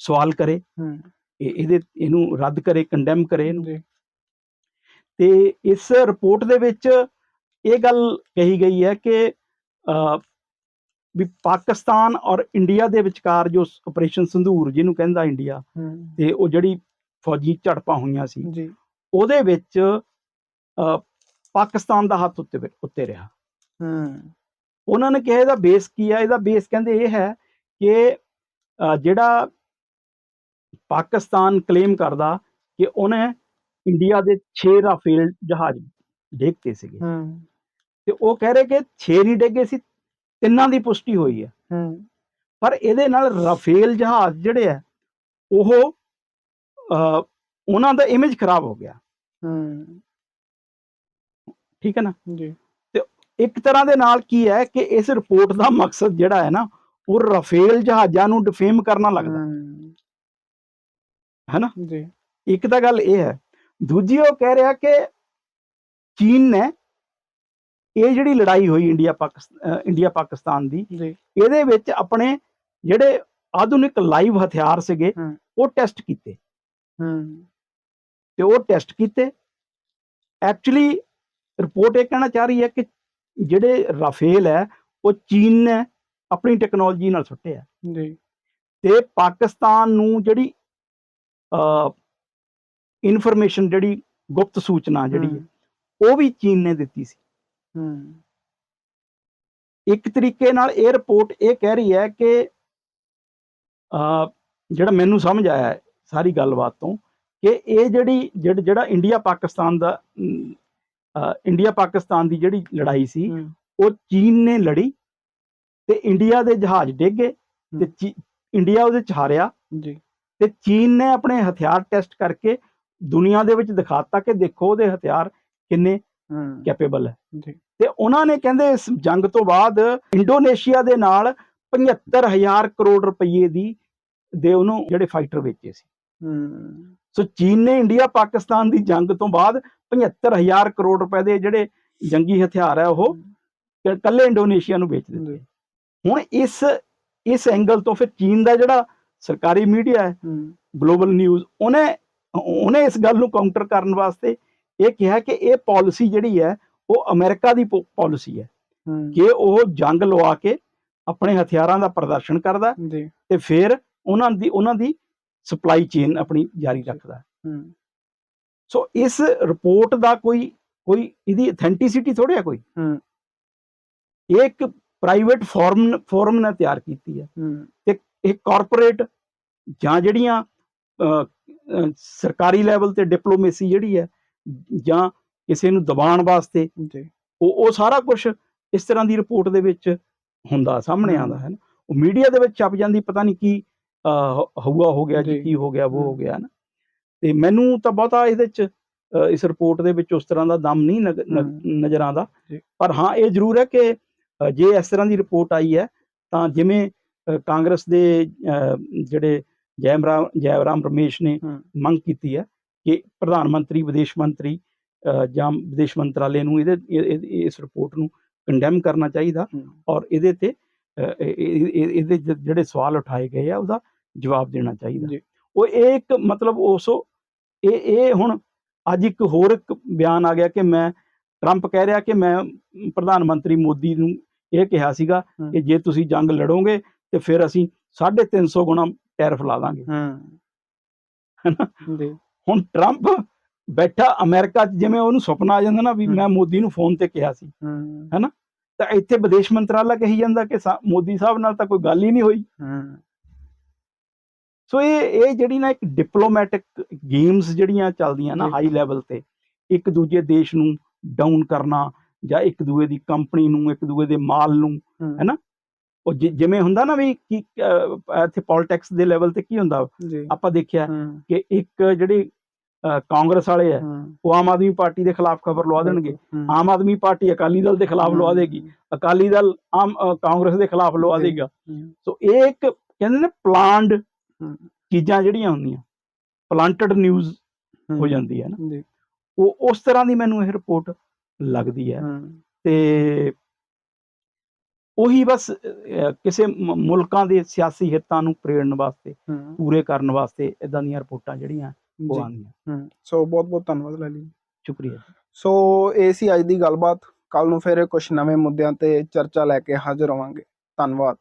ਸਵਾਲ ਕਰੇ। ਇਹਦੇ ਇਹਨੂੰ ਰੱਦ ਕਰੇ ਕੰਡੈਮ ਕਰੇ ਇਹਨੂੰ। ਤੇ ਇਸ ਰਿਪੋਰਟ ਦੇ ਵਿੱਚ ਇਹ ਗੱਲ ਕਹੀ ਗਈ ਹੈ ਕਿ ਵੀ ਪਾਕਿਸਤਾਨ ਔਰ ਇੰਡੀਆ ਦੇ ਵਿਚਕਾਰ ਜੋ ਆਪਰੇਸ਼ਨ ਸੰਧੂਰ ਜਿਹਨੂੰ ਕਹਿੰਦਾ ਇੰਡੀਆ ਤੇ ਉਹ ਜਿਹੜੀ ਫੌਜੀ ਝੜਪਾਂ ਹੋਈਆਂ ਸੀ ਜੀ। ਉਹਦੇ ਵਿੱਚ ਪਾਕਿਸਤਾਨ ਦਾ ਹੱਥ ਉੱਤੇ ਉੱਤੇ ਰਿਹਾ। ਹੂੰ। ਉਹਨਾਂ ਨੇ ਕਿਹਾ ਇਹਦਾ ਬੇਸ ਕੀ ਹੈ ਇਹਦਾ ਬੇਸ ਕਹਿੰਦੇ ਇਹ ਹੈ ਕਿ ਜਿਹੜਾ ਪਾਕਿਸਤਾਨ ਕਲੇਮ ਕਰਦਾ ਕਿ ਉਹਨੇ ਇੰਡੀਆ ਦੇ 6 ਰਾਫੇਲ ਜਹਾਜ਼ ਡੇਗਤੇ ਸੀਗੇ। ਹੂੰ। ਤੇ ਉਹ ਕਹਿ ਰਹੇ ਕਿ 6 ਨਹੀਂ ਡੇਗੇ ਸੀ ਤਿੰਨਾਂ ਦੀ ਪੁਸ਼ਟੀ ਹੋਈ ਹੈ। ਹੂੰ। ਪਰ ਇਹਦੇ ਨਾਲ ਰਾਫੇਲ ਜਹਾਜ਼ ਜਿਹੜੇ ਆ ਉਹ ਉਹਨਾਂ ਦਾ ਇਮੇਜ ਖਰਾਬ ਹੋ ਗਿਆ। ਹੂੰ। ਠੀਕ ਹੈ ਨਾ? ਜੀ। ਇੱਕ ਤਰ੍ਹਾਂ ਦੇ ਨਾਲ ਕੀ ਹੈ ਕਿ ਇਸ ਰਿਪੋਰਟ ਦਾ ਮਕਸਦ ਜਿਹੜਾ ਹੈ ਨਾ ਉਹ ਰਾਫੇਲ ਜਹਾਜ਼ਾਂ ਨੂੰ ਡਿਫੇਮ ਕਰਨਾ ਲੱਗਦਾ। ਹੂੰ। ਹੈਨਾ? ਜੀ। ਇੱਕ ਤਾਂ ਗੱਲ ਇਹ ਹੈ। ਦੂਜੀ ਉਹ ਕਹਿ ਰਿਹਾ ਕਿ ਚੀਨ ਨੇ ਇਹ ਜਿਹੜੀ ਲੜਾਈ ਹੋਈ ਇੰਡੀਆ ਪਾਕਿਸਤਾਨ ਇੰਡੀਆ ਪਾਕਿਸਤਾਨ ਦੀ ਇਹਦੇ ਵਿੱਚ ਆਪਣੇ ਜਿਹੜੇ ਆਧੁਨਿਕ ਲਾਈਵ ਹਥਿਆਰ ਸੀਗੇ। ਉਹ ਟੈਸਟ ਕੀਤੇ। ਹੂੰ। ਤੇ ਉਹ ਟੈਸਟ ਕੀਤੇ। ਐਕਚੁਅਲੀ ਰਿਪੋਰਟ ਇਹ ਕਹਿਣਾ ਚਾਹ ਰਹੀ ਹੈ ਕਿ ਜਿਹੜੇ ਰਾਫੇਲ ਹੈ ਉਹ ਚੀਨ ਨੇ ਆਪਣੀ ਟੈਕਨੋਲੋਜੀ ਨਾਲ ਸੁੱਟੇ ਆ ਜੀ। ਤੇ ਪਾਕਿਸਤਾਨ ਨੂੰ ਜਿਹੜੀ ਇਨਫੋਰਮੇਸ਼ਨ ਜਿਹੜੀ ਗੁਪਤ ਸੂਚਨਾ ਜਿਹੜੀ ਹੈ, ਉਹ ਵੀ ਚੀਨ ਨੇ ਦਿੱਤੀ ਸੀ। ਇੱਕ ਤਰੀਕੇ ਨਾਲ ਇਹ ਰਿਪੋਰਟ ਇਹ ਕਹਿ ਰਹੀ ਹੈ ਕਿ ਅ, ਜਿਹੜਾ ਮੈਨੂੰ ਸਮਝ ਆਇਆ ਸਾਰੀ ਗੱਲਬਾਤ ਤੋਂ ਕਿ ਇਹ ਜਿਹੜੀ ਜਿਹੜਾ ਇੰਡੀਆ ਪਾਕਿਸਤਾਨ ਦਾ ਇੰਡੀਆ ਪਾਕਿਸਤਾਨ ਦੀ ਜਿਹੜੀ ਲੜਾਈ ਸੀ ਉਹ ਚੀਨ ਨੇ ਲੜੀ ਤੇ ਇੰਡੀਆ ਦੇ ਜਹਾਜ਼ ਡਿੱਗੇ ਤੇ ਚੀ- ਇੰਡੀਆ ਉਹਦੇ ਚ ਹਾਰਿਆ ਜੀ। ਤੇ ਚੀਨ ਨੇ ਆਪਣੇ ਹਥਿਆਰ ਟੈਸਟ ਕਰਕੇ ਦੁਨੀਆ ਦੇ ਵਿੱਚ ਦਿਖਾਤਾ ਕਿ ਦੇਖੋ ਉਹਦੇ ਹਥਿਆਰ ਕਿੰਨੇ ਕੈਪੇਬਲ ਹੈ। ਤੇ ਉਹਨਾਂ ਨੇ ਕਹਿੰਦੇ ਇਸ ਜੰਗ ਤੋਂ ਬਾਅਦ ਇੰਡੋਨੇਸ਼ੀਆ ਦੇ ਨਾਲ 75000 ਕਰੋੜ ਰੁਪਏ ਦੀ ਦੇ ਉਹਨੂੰ ਜਿਹੜੇ ਫਾਈਟਰ ਵੇਚੇ ਸੀ। ਹੂੰ। ਸੋ ਚੀਨ ਨੇ ਇੰਡੀਆ ਪਾਕਿਸਤਾਨ ਦੀ ਜੰਗ ਤੋਂ ਬਾਅਦ 75000 ਕਰੋੜ ਰੁਪਏ ਦੇ ਜਿਹੜੇ ਜੰਗੀ ਹਥਿਆਰ ਹੈ ਉਹ ਕੱਲੇ ਇੰਡੋਨੇਸ਼ੀਆ ਨੂੰ ਵੇਚ ਦਿੱਤੇ। ਹੁਣ ਇਸ ਇਸ ਐਂਗਲ ਤੋਂ ਫਿਰ ਚੀਨ ਦਾ ਜਿਹੜਾ ਸਰਕਾਰੀ ਮੀਡੀਆ ਹੂੰ। ਗਲੋਬਲ ਨਿਊਜ਼ ਉਹਨੇ ਉਹਨੇ ਇਸ ਗੱਲ ਨੂੰ ਕਾਊਂਟਰ ਕਰਨ ਵਾਸਤੇ ਇਹ ਕਿਹਾ ਕਿ ਇਹ ਪਾਲਿਸੀ ਜਿਹੜੀ ਹੈ ਉਹ ਅਮਰੀਕਾ ਦੀ ਪਾਲਿਸੀ ਹੈ। ਕਿ ਉਹ ਜੰਗ ਲਵਾ ਕੇ ਆਪਣੇ ਹਥਿਆਰਾਂ ਦਾ ਪ੍ਰਦਰਸ਼ਨ ਕਰਦਾ ਤੇ ਫਿਰ ਉਹਨਾਂ ਦੀ ਉਹਨਾਂ ਦੀ ਸਪਲਾਈ ਚੇਨ ਆਪਣੀ ਜਾਰੀ ਰੱਖਦਾ ਹੂੰ। ਸੋ ਇਸ ਰਿਪੋਰਟ ਦਾ ਕੋਈ ਕੋਈ ਇਹਦੀ ਅਥੈਂਟਿਸਿਟੀ ਥੋੜੀ ਹੈ ਕੋਈ? ਹੂੰ। ਇਹ ਇੱਕ ਪ੍ਰਾਈਵੇਟ ਫੋਰਮ ਫੋਰਮ ਨੇ ਤਿਆਰ ਕੀਤੀ ਹੈ। ਹੂੰ। ਇਹ ਕਾਰਪੋਰੇਟ ਜਾਂ ਜਿਹੜੀਆਂ ਸਰਕਾਰੀ ਲੈਵਲ ਤੇ ਡਿਪਲੋਮੇਸੀ ਜਿਹੜੀ ਹੈ ਜਾਂ ਕਿਸੇ ਨੂੰ ਦਬਾਉਣ ਵਾਸਤੇ ਉਹ ਉਹ ਸਾਰਾ ਕੁਝ ਇਸ ਤਰ੍ਹਾਂ ਦੀ ਰਿਪੋਰਟ ਦੇ ਵਿੱਚ ਹੁੰਦਾ ਸਾਹਮਣੇ ਹਮ। ਆਉਂਦਾ ਹੈ ਨਾ ਉਹ ਮੀਡੀਆ ਦੇ ਵਿੱਚ ਛਪ ਜਾਂਦੀ ਪਤਾ ਨਹੀਂ ਕੀ ਹਊਆ ਹੋ ਗਿਆ ਜੀ। ਕੀ ਹੋ ਗਿਆ ਉਹ ਹੋ। ਗਿਆ ਨਾ ਤੇ ਮੈਨੂੰ ਤਾਂ ਬਹੁਤਾ ਇਹਦੇ ਚ ਅਹ, ਇਸ ਰਿਪੋਰਟ ਦੇ ਵਿੱਚ ਉਸ ਤਰ੍ਹਾਂ ਦਾ ਦਮ ਨਹੀਂ। ਨਜ਼ਰ ਆਉਂਦਾ। ਪਰ ਹਾਂ ਇਹ ਜ਼ਰੂਰ ਹੈ ਕਿ ਜੇ ਇਸ ਤਰ੍ਹਾਂ ਦੀ ਰਿਪੋਰਟ ਆਈ ਹੈ ਤਾਂ ਜਿਵੇਂ ਕਾਂਗਰਸ ਦੇ ਜਿਹੜੇ ਜੈਮ ਰਾਮ ਜੈਵਰਾਮ ਰਮੇਸ਼ ਨੇ। ਮੰਗ ਕੀਤੀ ਹੈ ਕਿ ਪ੍ਰਧਾਨ ਮੰਤਰੀ ਵਿਦੇਸ਼ ਮੰਤਰੀ ਜਾਂ ਵਿਦੇਸ਼ ਮੰਤਰਾਲੇ ਨੂੰ ਇਹਦੇ ਇਹ- ਇਹ- ਇਸ ਰਿਪੋਰਟ ਨੂੰ ਕੰਡੈਮ ਕਰਨਾ ਚਾਹੀਦਾ ਔਰ ਇਹਦੇ ਤੇ ਇਹਦੇ ਜਿਹੜੇ ਸਵਾਲ ਉਠਾਏ ਗਏ ਆ ਉਹਦਾ ਜਵਾਬ ਦੇਣਾ ਚਾਹੀਦਾ। ਉਹ ਇਹ ਇੱਕ ਮਤਲਬ ਉਸੋ ਇਹ ਇਹ ਹੁਣ ਅੱਜ ਇੱਕ ਹੋਰ ਇੱਕ ਬਿਆਨ ਆ ਗਿਆ ਕਿ ਮੈਂ ਟਰੰਪ ਕਹਿ ਰਿਹਾ ਕਿ ਮੈਂ ਪ੍ਰਧਾਨ ਮੰਤਰੀ ਮੋਦੀ ਨੂੰ ਇਹ ਕਿਹਾ ਸੀਗਾ। ਕਿ ਜੇ ਤੁਸੀਂ ਜੰਗ ਲੜੋਗੇ ਤੇ ਫਿਰ ਅਸੀਂ 350 ਗੁਣਾ ਟੈਰਿਫ ਲਾ ਦਾਂਗੇ। ਹੂੰ। ਹੈਨਾ? ਜੀ। ਹੁਣ ਟਰੰਪ ਬੈਠਾ ਅਮਰੀਕਾ 'ਚ ਜਿਵੇਂ ਉਹਨੂੰ ਸੁਪਨਾ ਆ ਜਾਂਦਾ ਨਾ ਵੀ। ਮੈਂ ਮੋਦੀ ਨੂੰ ਫੋਨ ਤੇ ਕਿਹਾ ਸੀ ਹੂੰ ਤਾਂ ਇੱਥੇ ਵਿਦੇਸ਼ ਮੰਤਰਾਲਾ ਕਹੀ ਜਾਂਦਾ ਕਿ ਮੋਦੀ ਸਾਹਿਬ ਨਾਲ ਤਾਂ ਕੋਈ ਗੱਲ ਹੀ ਨਹੀਂ ਹੋਈ ਸੋ ਇਹ ਇਹ ਜਿਹੜੀ ਨਾ ਇੱਕ ਡਿਪਲੋਮੈਟਿਕ ਗੇਮਸ ਜਿਹੜੀਆਂ ਚੱਲਦੀਆਂ ਨਾ। ਹਾਈ ਲੈਵਲ ਤੇ ਇੱਕ ਦੂਜੇ ਦੇਸ਼ ਨੂੰ ਡਾਊਨ ਕਰਨਾ ਜਾਂ ਇੱਕ ਦੂਏ ਦੀ ਕੰਪਨੀ ਨੂੰ ਇੱਕ ਦੂਏ ਦੇ ਮਾਲ ਨੂੰ ਹੈਨਾ? ਉਹ ਜਿਵੇਂ ਹੁੰਦਾ ਨਾ ਵੀ ਕੀ ਇੱਥੇ ਪੋਲਿਟਿਕਸ ਦੇ ਲੈਵਲ ਤੇ ਕੀ ਹੁੰਦਾ? ਆਪਾਂ ਦੇਖਿਆ ਕਿ ਇੱਕ ਜਿਹੜੇ ਕਾਂਗਰਸ ਵਾਲੇ ਆ ਉਹ ਆਮ ਆਦਮੀ ਪਾਰਟੀ ਦੇ ਖਿਲਾਫ ਖਬਰ ਲਵਾ ਦੇਣਗੇ। ਆਮ ਆਦਮੀ ਪਾਰਟੀ ਅਕਾਲੀ ਦਲ ਦੇ ਖਿਲਾਫ ਲਵਾ ਦੇਗੀ। ਅਕਾਲੀ ਦਲ ਆਮ ਕਾਂਗਰਸ ਦੇ ਖਿਲਾਫ ਲਵਾ। ਦੇਗਾ। ਸੋ ਇਹ ਇੱਕ ਕਹਿੰਦੇ ਨੇ ਪਲਾਨਡ। ਚੀਜ਼ਾਂ ਜਿਹੜੀਆਂ ਹੁੰਦੀਆਂ ਪਲਾਂਟਡ ਨਿਊਜ਼ ਹੋ। ਜਾਂਦੀ ਹੈ ਨਾ। ਉਹ ਉਸ ਤਰ੍ਹਾਂ ਦੀ ਮੈਨੂੰ ਇਹ ਰਿਪੋਰਟ ਲੱਗਦੀ ਹੂੰ। ਤੇ ਉਹੀ ਬਸ ਕਿਸੇ ਮੁਲਕਾਂ ਦੇ ਸਿਆਸੀ ਹਿੱਤਾਂ ਨੂੰ ਪ੍ਰੇਰਨ ਵਾਸਤੇ ਪੂਰੇ ਕਰਨ ਵਾਸਤੇ ਇਦਾਂ ਦੀਆਂ ਰਿਪੋਰਟਾਂ ਜਿਹੜੀਆਂ ਉਹ ਆਉਂਦੀਆਂ। ਹੂੰ। ਸੋ ਬਹੁਤ ਬਹੁਤ ਧੰਨਵਾਦ ਲਾਲੀ ਸ਼ੁਕਰੀਆ ਸੋ ਇਹ ਸੀ ਅੱਜ ਦੀ ਗੱਲਬਾਤ। ਕੱਲ ਨੂੰ ਫਿਰ ਕੁਝ ਨਵੇਂ ਮੁੱਦਿਆਂ ਤੇ ਚਰਚਾ ਲੈ ਕੇ ਹਾਜ਼ਰ ਹੋਵਾਂਗੇ ਧੰਨਵਾਦ।